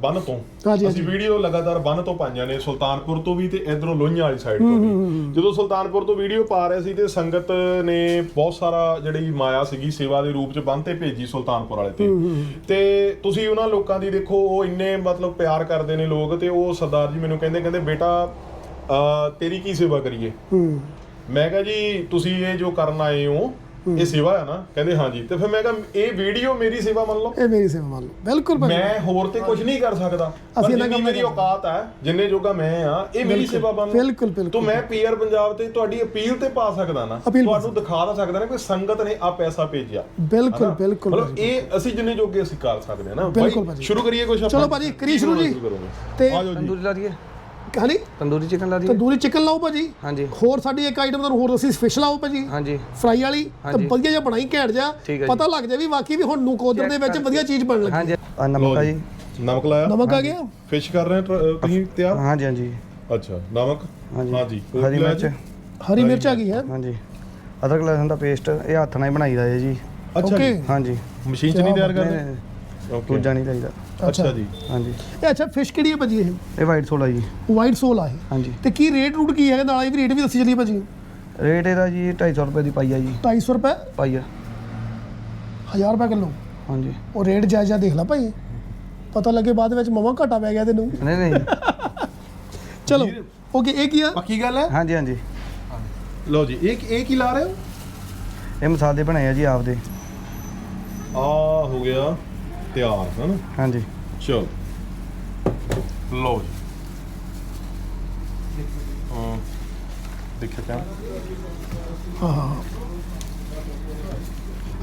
ਬੰਨ ਤੋਂ ਹਾਂਜੀ, ਅਸੀਂ। ਵੀਡੀਓ ਲਗਾਤਾਰ ਬੰਨ ਤੋਂ ਪਾਈਆਂ ਨੇ ਸੁਲਤਾਨਪੁਰ ਤੋਂ ਵੀ ਤੇ ਇਧਰੋਂ ਲੋਹੀਆਂ ਵਾਲੀ ਸਾਈਡ ਤੋਂ ਵੀ। ਜਦੋਂ ਸੁਲਤਾਨਪੁਰ ਤੋਂ ਵੀਡੀਓ ਪਾ ਰਹੇ ਸੀ ਤੇ ਸੰਗਤ ਨੇ ਬਹੁਤ ਸਾਰਾ ਜਿਹੜੀ ਮਾਇਆ ਸੀਗੀ ਸੇਵਾ ਦੇ ਰੂਪ ਚ ਬੰਨ ਤੇ ਭੇਜੀ ਸੁਲਤਾਨਪੁਰ ਵਾਲੇ ਤੇ। ਤੇ ਤੁਸੀਂ ਉਹਨਾਂ ਲੋਕਾਂ ਦੀ ਦੇਖੋ ਉਹ ਇੰਨੇ ਮਤਲਬ ਪਿਆਰ ਕਰਦੇ ਨੇ ਲੋਕ ਤੇ ਉਹ ਸਰਦਾਰ ਜੀ ਮੈਨੂੰ ਕਹਿੰਦੇ ਕਹਿੰਦੇ ਬੇਟਾ ਅਹ, ਤੇਰੀ ਕੀ ਸੇਵਾ ਕਰੀਏ? ਹੂੰ। ਮੈਂ ਕਿਹਾ ਜੀ ਤੁਸੀਂ ਇਹ ਜੋ ਕਰਨ ਆਏ ਹੋ ਇਹ ਸੇਵਾ ਹੈ ਨਾ ਕਹਿੰਦੇ ਹਾਂਜੀ। ਤੇ ਫਿਰ ਮੈਂ ਕਿਹਾ ਇਹ ਵੀਡੀਓ ਮੇਰੀ ਸੇਵਾ ਮੰਨ ਲਓ। ਇਹ ਮੇਰੀ ਸੇਵਾ ਮੰਨ ਲਓ। ਬਿਲਕੁਲ ਭਾਜੀ। ਮੈਂ ਹੋਰ ਤੇ ਕੁਝ ਨਹੀਂ ਕਰ ਸਕਦਾ। ਅਸੀਂ ਇਹਨਾਂ ਮੇਰੀ ਔਕਾਤ ਹੈ ਜਿੰਨੇ ਜੋਗਾ ਮੈਂ ਆ ਇਹ ਮੇਰੀ ਸੇਵਾ ਬਣ ਲਓ। ਬਿਲਕੁਲ, ਬਿਲਕੁਲ। ਤਾਂ ਮੈਂ ਪੀਆਰ ਪੰਜਾਬ ਤੇ ਤੁਹਾਡੀ ਅਪੀਲ ਤੇ ਪਾ ਸਕਦਾ ਨਾ। ਤੁਹਾਨੂੰ ਦਿਖਾ ਤਾਂ ਸਕਦਾ ਨਾ ਕਿ ਸੰਗਤ ਨੇ ਆ ਪੈਸਾ ਭੇਜਿਆ। ਬਿਲਕੁਲ? ਬਿਲਕੁਲ ਮਤਲਬ। ਇਹ ਅਸੀਂ ਜਿੰਨੇ ਜੋਗੇ ਅਸੀਂ ਕਰ ਸਕਦੇ ਹਾਂ ਨਾ। ਬਿਲਕੁਲ। ਸ਼ੁਰੂ ਕਰੀਏ ਕੁਝ ਚਲੋ ਭਾਜੀ, ਕਰੀਏ ਸ਼ੁਰੂ ਜੀ। ਤੇ ਤੰਦੂਰੀ ਲਾ ਦਈਏ। ਹਾਂਜੀ ਤੰਦੂਰੀ ਚਿਕਨ ਲਾ ਦਈਏ। ਤੰਦੂਰੀ ਚਿਕਨ ਲਾਓ ਭਾਜੀ। ਹਾਂਜੀ। ਹੋਰ ਸਾਡੀ ਇੱਕ ਆਈਟਮ ਤੁਹਾਨੂੰ ਹੋਰ ਅਸੀਂ ਫਿਸ਼ ਲਾਓ ਭਾਜੀ। ਹਾਂਜੀ। ਫਰਾਈ ਵਾਲੀ ਤੇ। ਵਧੀਆ ਜਿਹਾ ਬਣਾਈ ਘੈਂਟ ਜਾ। ਪਤਾ ਲੱਗ ਜਾ ਵੀ ਵਾਕਈ ਵੀ ਹੁਣ ਨੁਕੋਦਰ ਦੇ ਵਿੱਚ ਵਧੀਆ ਚੀਜ਼ ਬਣਨ ਲੱਗੀ। ਹਾਂਜੀ। ਆ ਨਮਕ ਆ ਜੀ। ਨਮਕ ਲਾਇਆ। ਨਮਕ ਆ ਗਿਆ? ਫਿਸ਼ ਕਰ ਰਹੇ ਤੁਸੀਂ ਤਿਆਰ? ਹਾਂਜੀ ਹਾਂਜੀ। ਅੱਛਾ ਨਮਕ? ਹਾਂਜੀ। ਹਾਂਜੀ। ਹੋਰ ਮਿਰਚ? ਹਰੀ ਮਿਰਚ ਆ ਗਈ ਹੈ। ਹਾਂਜੀ। ਅਦਰਕ ਲਸਣ ਦਾ ਪੇਸਟ ਇਹ ਹੱਥ ਨਾਲ ਹੀ ਬਣਾਈਦਾ ਹੈ ਜੀ। ਅੱਛਾ ਜੀ। ਹਾਂਜੀ। ਮਸ਼ੀਨ 'ਚ ਨਹੀਂ ਤਿਆਰ ਕਰਦੇ ਓਕੇ ਦੂਜਾ ਨਹੀਂ ਚਾਹੀਦਾ। ਅੱਛਾ। ਜੀ। ਹਾਂਜੀ। ਇਹ ਅੱਛਾ ਫਿਸ਼ ਕਿਹੜੀ ਹੈ ਭਾਜੀ ਇਹ? ਇਹ ਵਾਈਟ ਸੋਲਾ ਜੀ। ਵਾਈਟ ਸੋਲ ਆ ਇਹ ਹਾਂਜੀ। ਤੇ ਕੀ ਰੇਟ ਰੂਟ ਕੀ ਹੈਗਾ? ਨਾਲ ਇਹ ਵੀ ਰੇਟ ਵੀ ਦੱਸੀ ਚੱਲੀਏ ਭਾਜੀ। ਰੇਟ ਇਹਦਾ ਜੀ 250 ਰੁਪਏ ਦੀ ਪਾਈ ਆ ਜੀ। 250 ਰੁਪਏ? ਪਾਈ ਆ। 1000 ਰੁਪਏ ਕਿਲੋ। ਹਾਂਜੀ। ਉਹ ਰੇਟ ਜਾਇਜ਼ਾ ਦੇਖ ਲੈ ਭਾਈ। ਪਤਾ ਲੱਗੇ ਬਾਅਦ ਵਿੱਚ ਮਮਾ ਘਾਟਾ ਪੈ ਗਿਆ ਤੈਨੂੰ। ਨਹੀਂ ਨਹੀਂ। ਚਲੋ ਓਕੇ ਇਹ ਕੀ ਆ? ਪੱਕੀ ਗੱਲ ਹੈ? ਹਾਂਜੀ ਹਾਂਜੀ। ਲਓ ਜੀ ਇਹ ਇਹ ਕੀ ਲਾ ਰਹੇ ਹੋ? ਇਹ ਮਸਾਲੇ ਬਣੇ ਆ ਜੀ ਆਪਦੇ। ਆ ਹੋ ਗਿਆ ਤਿਆਰ ਹੈ ਨਾ ਹਾਂਜੀ। ਚਲੋ ਲਓ ਜੀ ਹਾਂ ਦੇਖਿਆ ਹਾਂ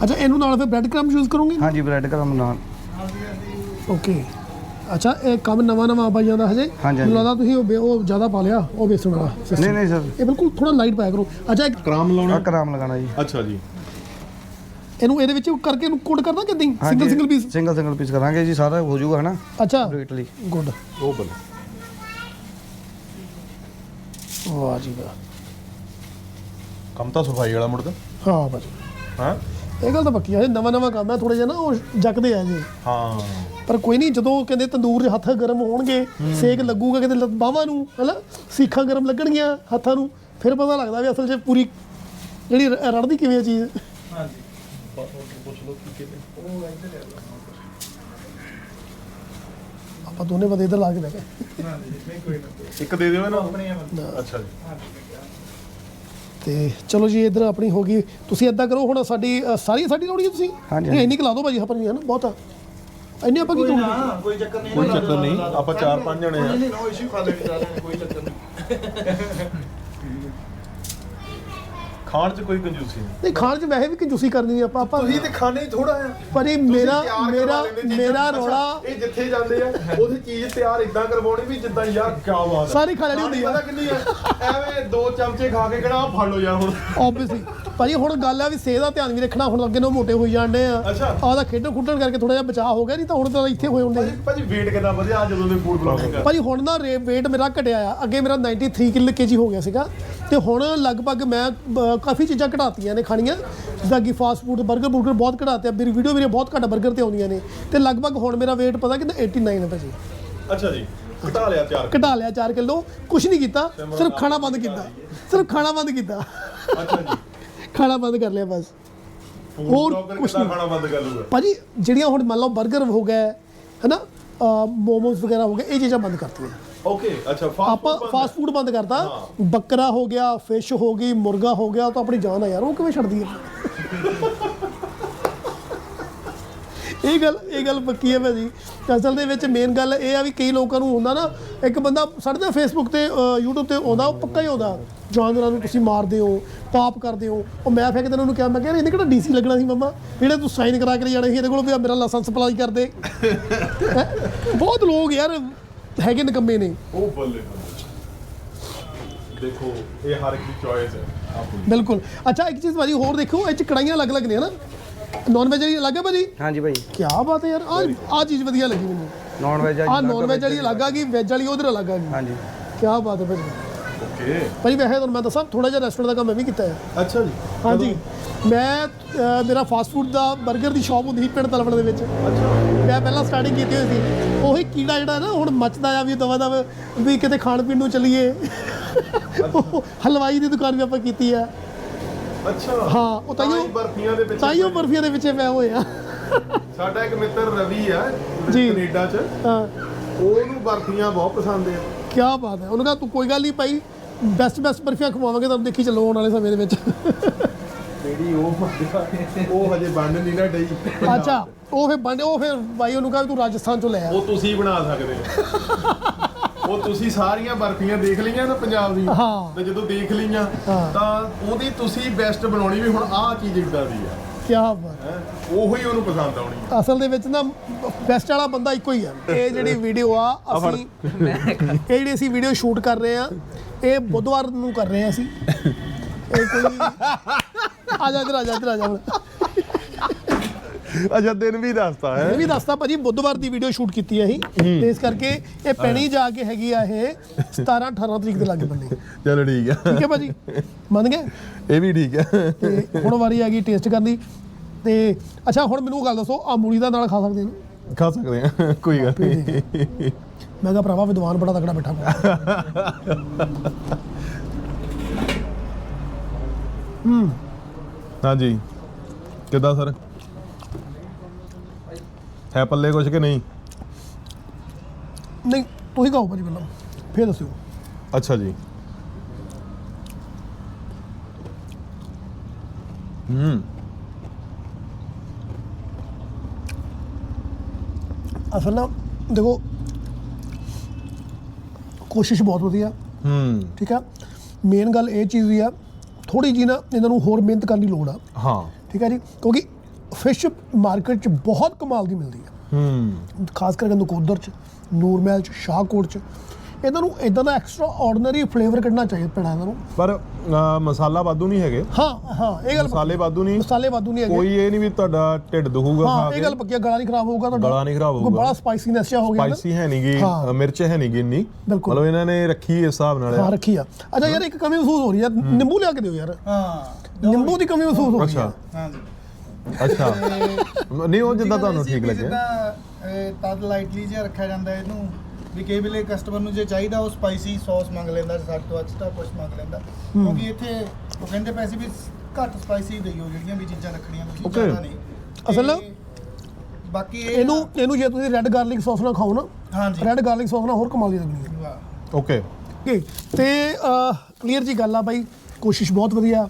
ਅੱਛਾ ਇਹਨੂੰ ਨਾਲ ਫਿਰ ਬ੍ਰੈਡ ਕ੍ਰਮ ਯੂਜ਼ ਕਰੋਗੇ ਹਾਂਜੀ ਬ੍ਰੈਡ ਕਰਮ ਨਾਲ ਓਕੇ ਅੱਛਾ ਇਹ ਕੰਮ ਨਵਾਂ ਨਵਾਂ ਪਾਈ ਜਾਂਦਾ ਹਜੇ ਹਾਂਜੀ। ਮੈਨੂੰ ਲੱਗਦਾ ਤੁਸੀਂ ਉਹ ਬੇ- ਉਹ ਜ਼ਿਆਦਾ ਪਾ ਲਿਆ ਉਹ ਬੇਸਣ ਵਾਲਾ system। ਨਹੀਂ ਨਹੀਂ ਸਰ ਇਹ ਬਿਲਕੁਲ ਥੋੜਾ ਲਾਈਟ ਪਾਇਆ ਕਰੋ ਅੱਛਾ ਇੱਕ ਕਰਾਮ ਆ ਲਾਉਣਾ ਕਰਾਮ ਲਗਾਣਾ ਜੀ ਅੱਛਾ ਜੀ ਇਹਨੂੰ ਇਹਦੇ ਵਿੱਚ ਕਰਕੇ ਇਹਨੂੰ ਕੋਡ ਕਰਦਾ ਕਿਦਾਂ single single piece single single piece ਕਰਾਂਗੇ ਜੀ ਸਾਰਾ ਹੋ ਜਾਊਗਾ ਹਨਾ? ਅੱਛਾ। ਇਟਲੀ ਗੁੱਡ ਉਹ ਬਲ ਵਾਹ ਜੀ ਵਾਹ। ਕੰਮ ਤਾਂ ਸਫ਼ਾਈ ਵਾਲਾ ਮੁੜਦਾ। ਹਾਂ ਭਾਜੀ। ਹਾਂ? ਇਹ ਗੱਲ ਤਾਂ ਪੱਕੀ ਹੈ ਨਵਾਂ ਨਵਾਂ ਕੰਮ ਹੈ ਥੋੜਾ ਜਿਹਾ ਨਾ ਉਹ ਜੱਕਦੇ ਆ ਜੀ। ਹਾਂ। ਪਰ ਕੋਈ ਨਹੀਂ ਜਦੋਂ ਕਹਿੰਦੇ ਤੰਦੂਰ 'ਚ ਹੱਥ ਗਰਮ ਹੋਣਗੇ ਸੇਕ ਲੱਗੂਗਾ ਕਿਤੇ ਬਾਹਾਂ ਨੂੰ ਹਨਾ? ਸੀਖਾਂ ਗਰਮ ਲੱਗਣਗੀਆਂ ਹੱਥਾਂ ਨੂੰ ਫਿਰ ਪਤਾ ਲੱਗਦਾ ਵੀ ਅਸਲ 'ਚ ਪੂਰੀ ਜਿਹੜੀ ਰੜਦੀ ਕਿਵੇਂ ਆ ਚੀਜ਼। ਆਪਾਂ ਦੋਨੇ ਬੰਦੇ ਇੱਧਰ ਲਾ ਕੇ ਬਹਿ ਗਏ। ਇੱਕ ਦੇ ਦਿਓ ਨਾ। ਅੱਛਾ ਜੀ। ਤੇ ਚਲੋ ਜੀ ਇੱਧਰ ਆਪਣੀ ਹੋ ਗਈ। ਤੁਸੀਂ ਏਦਾਂ ਕਰੋ ਹੁਣ ਸਾਡੀ ਅ, ਸਾਰੀ ਸਾਡੀ ਲੋੜੀ ਹੈ ਤੁਸੀਂ? ਹਾਂਜੀ, ਨਹੀਂ ਇੰਨੀ ਕਲਾ ਦਿਓ ਭਾਜੀ ਆਪਾਂ ਨਹੀਂ ਹੈ ਨਾ ਬਹੁਤ ਆ। ਇੰਨੇ ਆਪਾਂ ਕੀ ਕਰੋਗੇ ਕੋਈ ਚੱਕਰ ਨਹੀਂ। ਕੋਈ ਚੱਕਰ ਨਹੀਂ ਆਪਾਂ ਚਾਰ ਪੰਜ ਜਣੇ ਆ। ਨਹੀਂ ਨੋ ਇਸ਼ੂ ਖਾ ਲੈਣੀ ਸਾਰਿਆਂ ਨੇ ਕੋਈ ਚੱਕਰ ਨਹੀਂ। ਖਾਣ 'ਚ ਕੋਈ ਕੰਜੂਸੀ ਨਹੀਂ। ਨਹੀਂ ਖਾਣ 'ਚ ਵੈਸੇ ਵੀ ਕੰਜੂਸੀ ਕਰਨੀ ਨਹੀਂ ਆਪਾਂ ਆਪਾਂ ਤੁਸੀਂ ਤੇ ਖਾਣੇ ਥੋੜਾ ਆ। ਪਰ ਇਹ ਤੁਸੀਂ ਮੇਰਾ ਤਿਆਰ ਮੇਰਾ ਲੈਂਦੇ ਚੀਜ਼ਾਂ। ਮੇਰਾ ਅੱਛਾ, ਰੌਲਾ ਇਹ ਜਿੱਥੇ ਜਾਂਦੇ ਆ ਉਹਦੀ ਚੀਜ਼ ਤਿਆਰ ਇਦਾਂ ਕਰਵਾਉਣੀ ਵੀ ਜਿੱਦਾਂ ਯਾਰ ਕੀ ਬਾਤ ਆ ਸਾਰੀ ਖਾ ਲੈਣੀ ਹੁੰਦੀ ਆ। ਪਤਾ ਕਿੰਨੀ ਆ? ਐਵੇਂ ਦੋ ਚਮਚੇ ਖਾ ਕੇ ਕਿਹੜਾ ਆਹ ਫੜ ਲਓ ਯਾਰ ਹੁਣ। ਆਬਵੀਅਸਲੀ ਭਾਜੀ ਹੁਣ ਗੱਲ ਆ ਵੀ ਸਿਹਤ ਦਾ ਧਿਆਨ ਵੀ ਰੱਖਣਾ ਹੁਣ ਅੱਗੇ ਨੂੰ ਮੋਟੇ ਹੋਈ ਜਾਂਦੇ ਆ। ਅੱਛਾ। ਆਹ ਖੇਡਣ ਖੁੱਡਣ ਕਰਕੇ ਥੋੜਾ ਜਿਹਾ ਬਚਾਅ ਹੋ ਗਿਆ ਨਹੀਂ ਤਾਂ ਹੁਣ ਤਾਂ ਇੱਥੇ ਹੋਏ ਹੁੰਦੇ ਭਾਜੀ weight ਕਿੰਨਾ ਵਧਿਆ ਜਦੋਂ ਦੇ ਫੂਡ ਬਲੌਗਿੰਗ ਭਾਜੀ ਹੁਣ ਨਾ weight ਮੇਰਾ ਘਟਿਆ ਆ। ਅੱਗੇ ਮੇਰਾ 93 ਕਿਲੋ ਕੇਜੀ ਹੋ ਗਿਆ ਸੀਗਾ। ਤੇ ਹੁਣ ਲਗਭਗ ਮੈਂ ਕਾਫੀ ਚੀਜ਼ਾਂ ਘਟਾਤੀਆਂ ਨੇ ਖਾਣੀਆਂ। ਜਿੱਦਾਂ ਕਿ ਫਾਸਟ ਫੂਡ 버ਗਰ ਬੁਰਗਰ ਬਹੁਤ ਘਟਾਤੇ ਆ। ਮੇਰੀ ਵੀਡੀਓ ਮੇਰੇ ਬਹੁਤ ਘੱਟ 버ਗਰ ਤੇ ਆਉਂਦੀਆਂ ਨੇ। ਤੇ ਲਗਭਗ ਹੁਣ ਮੇਰਾ weight ਪਤਾ ਕਿੰਨਾ? 89 ਹੈ ਭਾਜੀ। ਅੱਛਾ ਜੀ ਘਟਾ ਲਿਆ ਤਿਆਰ ਘਟਾ ਲਿਆ 4 ਕਿਲੋ। ਕੁਝ ਨਹੀਂ ਕੀਤਾ ਸਿਰਫ ਖਾਣਾ ਬੰਦ ਕੀਤਾ। ਸਿਰਫ ਖਾਣਾ ਬੰਦ ਕੀਤਾ। ਅੱਛਾ ਜੀ। ਖਾਣਾ ਬੰਦ ਕਰ ਲਿਆ ਬਸ। ਹੋਰ ਕਿੱਦਾਂ ਨਹੀਂ। ਖਾਣਾ ਬੰਦ ਕਰ ਲੂਗਾ ਭਾਜੀ ਜਿਹੜੀਆਂ ਹੁਣ ਮੰਨ ਲਓ 버ਗਰ ਹੋ ਗਏ ਹਨਾ ਮੋਮੋਸ ਵਗੈਰਾ ਹੋ ਗਏ ਇਹ ਚੀਜ਼ਾਂ ਬੰਦ ਕਰਤੀਆਂ। ਓਕੇ ਅੱਛਾ ਫਾਸਟ ਆਪਾਂ ਫਾਸਟ ਫੂਡ ਬੰਦ ਕਰਤਾ। ਬੱਕਰਾ ਹੋ ਗਿਆ ਫਿਸ਼ ਹੋ ਗਈ ਮੁਰਗਾ ਹੋ ਗਿਆ ਤਾਂ ਆਪਣੀ ਜਾਨ ਆ ਯਾਰ ਉਹ ਕਿਵੇਂ ਛੱਡਦੀ ਹੈ ਇਹ ਗੱਲ ਇਹ ਗੱਲ ਪੱਕੀ ਹੈ ਭਾਜੀ। ਅਸਲ ਦੇ ਵਿੱਚ ਮੇਨ ਗੱਲ ਇਹ ਆ ਵੀ ਕਈ ਲੋਕਾਂ ਨੂੰ ਹੁੰਦਾ ਨਾ ਇੱਕ ਬੰਦਾ ਸਾਡੇ ਫੇਸਬੁੱਕ ਤੇ YouTube ਤੇ ਆਉਂਦਾ ਉਹ ਪੱਕਾ ਹੀ ਆਉਂਦਾ। ਜਾਨਵਰਾਂ ਨੂੰ ਤੁਸੀਂ ਮਾਰਦੇ ਹੋ ਪਾਪ ਕਰਦੇ ਹੋ। ਉਹ ਮੈਂ ਫਿਰ ਕਿਤੇ ਉਹਨੂੰ ਕਿਹਾ ਮੈਂ ਕਿਹਾ ਇਹਨੇ ਕਿਹੜਾ ਡੀਸੀ ਲੱਗਣਾ ਸੀ ਮੰਮਾ? ਜਿਹੜੇ ਤੂੰ ਸਾਈਨ ਕਰਾ ਕੇ ਜਾਣੇ ਸੀ ਇਹਦੇ ਕੋਲ ਵੀ ਮੇਰਾ ਲਾਇਸੈਂਸ ਅਪਲਾਈ ਕਰ ਦੇ? ਬਹੁਤ ਲੋਕ ਯਾਰ ਹੈਗੇ ਨਿਕੰਮੇ ਨੇ। ਉਹ ਬੱਲੇ ਦੇਖੋ ਇਹ ਹਰ ਇੱਕ ਦੀ ਚੋਇਸ ਹੈ ਆਪਣੀ। ਬਿਲਕੁਲ। ਅੱਛਾ ਇੱਕ ਚੀਜ਼ ਭਾਜੀ ਹੋਰ ਦੇਖੋ ਇਹ ਚ ਕੜਾਈਆਂ ਅਲੱਗ-ਅਲੱਗ ਨੇ ਹਨਾ? ਨਾਨ ਵੈਜ ਵਾਲੀ ਅਲੱਗ ਹੈ ਭਾਜੀ? ਹਾਂਜੀ ਭਾਈ। ਕੀ ਬਾਤ ਹੈ ਯਾਰ ਆ ਆ ਚੀਜ਼ ਵਧੀਆ ਲੱਗੀ ਮੈਨੂੰ। ਨਾਨ ਵੈਜ ਆ ਨਾਨ ਵੈਜ ਵਾਲੀ ਅਲੱਗ ਆ ਗਈ ਵੈਜ ਵਾਲੀ ਉਧਰ ਅਲੱਗ ਆ ਗਈ। ਹਾਂਜੀ। ਕੀ ਬਾਤ ਹੈ ਭਾਜੀ। ਓਕੇ। ਭਾਜੀ ਵੈਸੇ ਤੁਹਾਨੂੰ ਮੈਂ ਦੱਸਾਂ ਥੋੜਾ ਜਿਹਾ ਰੈਸਟੋਰੈਂਟ ਦਾ ਕੰਮ ਮੈਂ ਵੀ ਕੀਤਾ ਹੈ। ਅੱਛਾ ਜੀ। ਹਾਂਜੀ। ਮੈਂ ਅ, ਮੇਰਾ ਫਾਸਟ ਫੂਡ ਦਾ 버ਗਰ ਦੀ ਸ਼ਾਪ ਹੁੰਦੀ ਸੀ ਪਿੰਡ ਤਲਵਣ ਦੇ ਵਿੱਚ। ਅੱਛਾ। ਮੈਂ ਪਹਿਲਾਂ ਸਟਾਰਟਿੰਗ ਕੀਤੀ ਹੋਈ ਸੀ। ਉਹੀ ਕੀੜਾ ਜਿਹੜਾ ਨਾ ਹੁਣ ਮੱਚਦਾ ਆ ਵੀ ਦਵਾ ਦਵ ਵੀ ਕਿਤੇ ਖਾਣ ਪੀਣ ਨੂੰ ਚੱਲੀਏ। ਉਹ ਹਲਵਾਈ ਦੀ ਦੁਕਾਨ ਵੀ ਆਪਾਂ ਕੀਤੀ ਆ। ਅੱਛਾ। ਹਾਂ ਉਹ ਤਾਂ ਹੀ ਬਰਫੀਆਂ ਦੇ ਵਿੱਚ ਤਾਈਓ ਬਰਫੀਆਂ ਦੇ ਵਿੱਚ ਮੈਂ ਹੋਇਆ। ਸਾਡਾ ਇੱਕ ਮਿੱਤਰ ਰਵੀ ਆ ਜੀ। ਕੈਨੇਡਾ 'ਚ। ਹਾਂ। ਉਹਨੂੰ ਬਰਫੀਆਂ ਬਹੁਤ ਪਸੰਦ ਆ। ਕੀ ਬਾਤ ਹੈ। ਉਹਨੇ ਕਹਾ ਤੂੰ ਕੋਈ ਗੱਲ ਨਹੀਂ ਭਾਈ ਬੈਸਟ ਬੈਸਟ ਬਰਫੀਆਂ ਖਵਾਵਾਂਗੇ ਤੁਹਾਨੂੰ ਦੇਖੀ ਚੱਲੋ ਆਉਣ ਵਾਲੇ ਸਮੇਂ ਦੇ ਵਿੱਚ। ਜਿਹੜੀ ਉਹ ਉਹ ਹਜੇ ਬਣ ਨਹੀਂ ਨਾ ਡਈ। ਅੱਛਾ ਉਹ ਫਿਰ ਬਣ ਉਹ ਫਿਰ ਭਾਈ ਉਹਨੂੰ ਕਹਾ ਤੂੰ ਰਾਜਸਥਾਨ ਚੋਂ ਲੈ ਆ। ਉਹ ਤੁਸੀਂ ਬਣਾ ਸਕਦੇ ਹੋ। ਉਹ ਤੁਸੀਂ ਸਾਰੀਆਂ ਬਰਫੀਆਂ ਦੇਖ ਲਈਆਂ ਨਾ ਪੰਜਾਬ ਦੀ ਹਾਂ। ਤੇ ਜਦੋਂ ਦੇਖ ਲਈਆਂ ਹਾਂ। ਤਾਂ ਉਹਦੀ ਤੁਸੀਂ ਬੈਸਟ ਬਣਾਉਣੀ ਵੀ ਹੁਣ ਆਹ ਚੀਜ਼ ਇਦਾਂ ਦੀ ਆ। ਕੀ ਬਾਤ। ਹੈਂ? ਉਹੀ ਉਹਨੂੰ ਪਸੰਦ ਆਉਣੀ ਆ। ਅਸਲ ਦੇ ਵਿੱਚ ਨਾ ਬੈਸਟ ਵਾਲਾ ਬੰਦਾ ਇੱਕੋ ਹੀ ਆ। ਇਹ ਜਿਹੜੀ ਵੀਡੀਓ ਆ ਅਸੀਂ ਇਹ ਜਿਹੜੀ ਅਸੀਂ ਵੀਡੀਓ ਸ਼ੂਟ ਕਰ ਰਹੇ ਆ ਇਹ ਬੁੱਧਵਾਰ ਨੂੰ ਕਰ ਰਹੇ ਆ ਅਸੀਂ। ਇਹ ਕੋਈ ਆ ਜਾ ਇੱਧਰ ਆ ਜਾ ਇੱਧਰ ਆ ਜਾ ਹੁਣ। ਅੱਛਾ ਦਿਨ ਵੀ ਦੱਸਤਾ ਇਹ ਵੀ ਦੱਸਤਾ ਭਾਜੀ ਬੁੱਧਵਾਰ ਦੀ ਵੀਡੀਓ ਸ਼ੂਟ ਕੀਤੀ ਹੈ ਅਸੀਂ। ਤੇ ਇਸ ਕਰਕੇ ਇਹ ਪੈਣੀ ਜਾ ਕੇ ਹੈਗੀ ਆ ਇਹ 17 18 ਤਰੀਕ ਦੇ ਲੱਗੇ ਬੰਨੇ। ਚਲੋ ਠੀਕ ਆ। ਠੀਕ ਹੈ ਭਾਜੀ? ਮੰਨ ਗਏ? ਇਹ ਵੀ ਠੀਕ ਆ। ਤੇ ਹੁਣ ਵਾਰੀ ਆ ਗਈ ਟੇਸਟ ਕਰਨ ਦੀ। ਤੇ ਅੱਛਾ ਹੁਣ ਮੈਨੂੰ ਗੱਲ ਦੱਸੋ ਆ ਮੂਲੀ ਦਾ ਨਾਲ ਖਾ ਸਕਦੇ ਨੇ ਖਾ ਸਕਦੇ ਆ। ਕੋਈ ਗੱਲ ਨਹੀਂ। ਮੈਂ ਕਿਹਾ ਭਰਾਵਾ ਵਿਦਵਾਨ ਬੜਾ ਤਕੜਾ ਬੈਠਾ ਹੋਇਆ। ਹਾਂਜੀ। ਕਿੱਦਾਂ ਸਰ? ਹੈ ਪੱਲੇ ਕੁਛ ਕਿ ਨਹੀਂ? ਨਹੀਂ ਤੁਸੀਂ ਕਹੋ ਭਾਜੀ ਪਹਿਲਾਂ ਫੇਰ ਦੱਸਿਓ। ਅੱਛਾ ਜੀ। ਹੂੰ। ਅਸਲ ਨਾ ਦੇਖੋ ਕੋਸ਼ਿਸ਼ ਬਹੁਤ ਵਧੀਆ। ਹੂੰ। ਠੀਕ ਆ? ਮੇਨ ਗੱਲ ਇਹ ਚੀਜ਼ ਦੀ ਆ ਥੋੜੀ ਜੀ ਨਾ ਇਹਨਾਂ ਨੂੰ ਹੋਰ ਮਿਹਨਤ ਕਰਨ ਦੀ ਲੋੜ ਆ। ਹਾਂ। ਠੀਕ ਹੈ ਜੀ? ਕਿਉਂਕਿ ਫਿਸ਼ ਮਾਰਕੀਟ 'ਚ ਬਹੁਤ ਕਮਾਲ ਦੀ ਮਿਲਦੀ ਆ। ਹੂੰ। ਖਾਸ ਕਰਕੇ ਨਕੋਦਰ 'ਚ ਨੂਰਮਹਿਲ 'ਚ ਸ਼ਾਹਕੋਟ 'ਚ। ਇਹਨਾਂ ਨੂੰ ਇਦਾਂ ਦਾ ਐਕਸਟਰਾ ਆਰਡੀਨਰੀ ਫਲੇਵਰ ਕੱਢਣਾ ਚਾਹੀਦਾ ਪੈਣਾ ਇਹਨਾਂ ਨੂੰ। ਪਰ ਮਸਾਲਾ ਵਾਧੂ ਨਹੀਂ ਹੈਗੇ। ਹਾਂ ਹਾਂ ਇਹ ਗੱਲ ਮਸਾਲੇ ਵਾਧੂ ਨਹੀਂ। ਮਸਾਲੇ ਵਾਧੂ ਨਹੀਂ ਹੈਗੇ। ਕੋਈ ਇਹ ਨਹੀਂ ਵੀ ਤੁਹਾਡਾ ਢਿੱਡ ਦੁਖੂਗਾ ਖਾ ਹਾਂ ਇਹ ਗੱਲ ਪੱਕੀ ਗਲਾ ਨਹੀਂ ਖਰਾਬ ਹੋਊਗਾ ਤੁਹਾਡਾ। ਗਲਾ ਨਹੀਂ ਖਰਾਬ ਹੋਊਗਾ। ਬੜਾ ਸਪਾਈਸੀਨੈਸ ਜਿਹਾ ਹੋ ਗਿਆ ਸਪਾਈਸੀ ਹੈ ਨਹੀਂਗੀ ਹਾਂ। ਮਿਰਚ ਹੈ ਨਹੀਂਗੀ ਇੰਨੀ। ਬਿਲਕੁਲ। ਮਤਲਬ ਇਹਨਾਂ ਨੇ ਰੱਖੀ ਇਸ ਹਿਸਾਬ ਨਾਲ। ਹਾਂ। ਰੱਖੀ ਆ। ਅੱਛਾ ਯਾਰ ਇੱਕ ਕਮੀ ਮਹਿਸੂਸ ਹੋ ਰਹੀ ਆ। ਨਿੰਬੂ ਲਿਆ ਕੇ ਦਿਓ ਯਾਰ। ਹਾਂ ਨਿੰਬੂ ਦੀ ਕਮੀ ਮਹਿਸੂਸ ਹੋ ਰਹੀ ਅੱਛਾ। ਆ ਹਾਂਜੀ। ਅੱਛਾ। ਨਹੀਂ ਉਹ ਜਿੱਦਾਂ ਤੁਹਾਨੂੰ ਠੀਕ ਲੱਗੇ। ਜਿੱਦਾਂ ਤਦ ਲਾਈਟਲੀ ਜਿਹਾ ਰੱਖਿਆ ਜਾਂਦਾ ਇਹਨੂੰ ਵੀ ਕਈ ਵੇਲੇ ਕਸਟਮਰ ਨੂੰ ਜੇ ਚਾਹੀਦਾ ਉਹ ਸਪਾਈਸੀ ਸੌਸ ਮੰਗ ਲੈਂਦਾ ਸਾਡੇ ਤੋਂ ਐਕਸਟਰਾ ਕੁਝ ਮੰਗ ਲੈਂਦਾ। ਕਿਉਂਕਿ ਇੱਥੇ ਉਹ ਕਹਿੰਦੇ ਪੈਸੇ ਵੀ ਘੱਟ ਸਪਾਈਸੀ ਦੇਈਓ ਜਿਹੜੀਆਂ ਵੀ ਚੀਜ਼ਾਂ ਰੱਖਣੀਆਂ ਤੁਸੀਂ. ਜ਼ਿਆਦਾ ਨਹੀਂ। ਅਸਲ ਬਾਕੀ ਇਹ ਇਹਨੂੰ ਇਹਨੂੰ ਜੇ ਤੁਸੀਂ ਰੈੱਡ ਗਾਰਲਿਕ ਸੌਸ ਨਾਲ ਖਾਓ ਨਾ ਹਾਂਜੀ। ਰੈੱਡ ਗਾਰਲਿਕ ਸੌਸ ਨਾਲ ਹੋਰ ਕਮਾਲ ਦੀ ਲੱਗਣੀ ਹੈ। ਓਕੇ ਤੇ ਕਲੀਅਰ ਜੀ ਗੱਲ ਆ ਬਾਈ। ਕੋਸ਼ਿਸ਼ ਬਹੁਤ ਵਧੀਆ।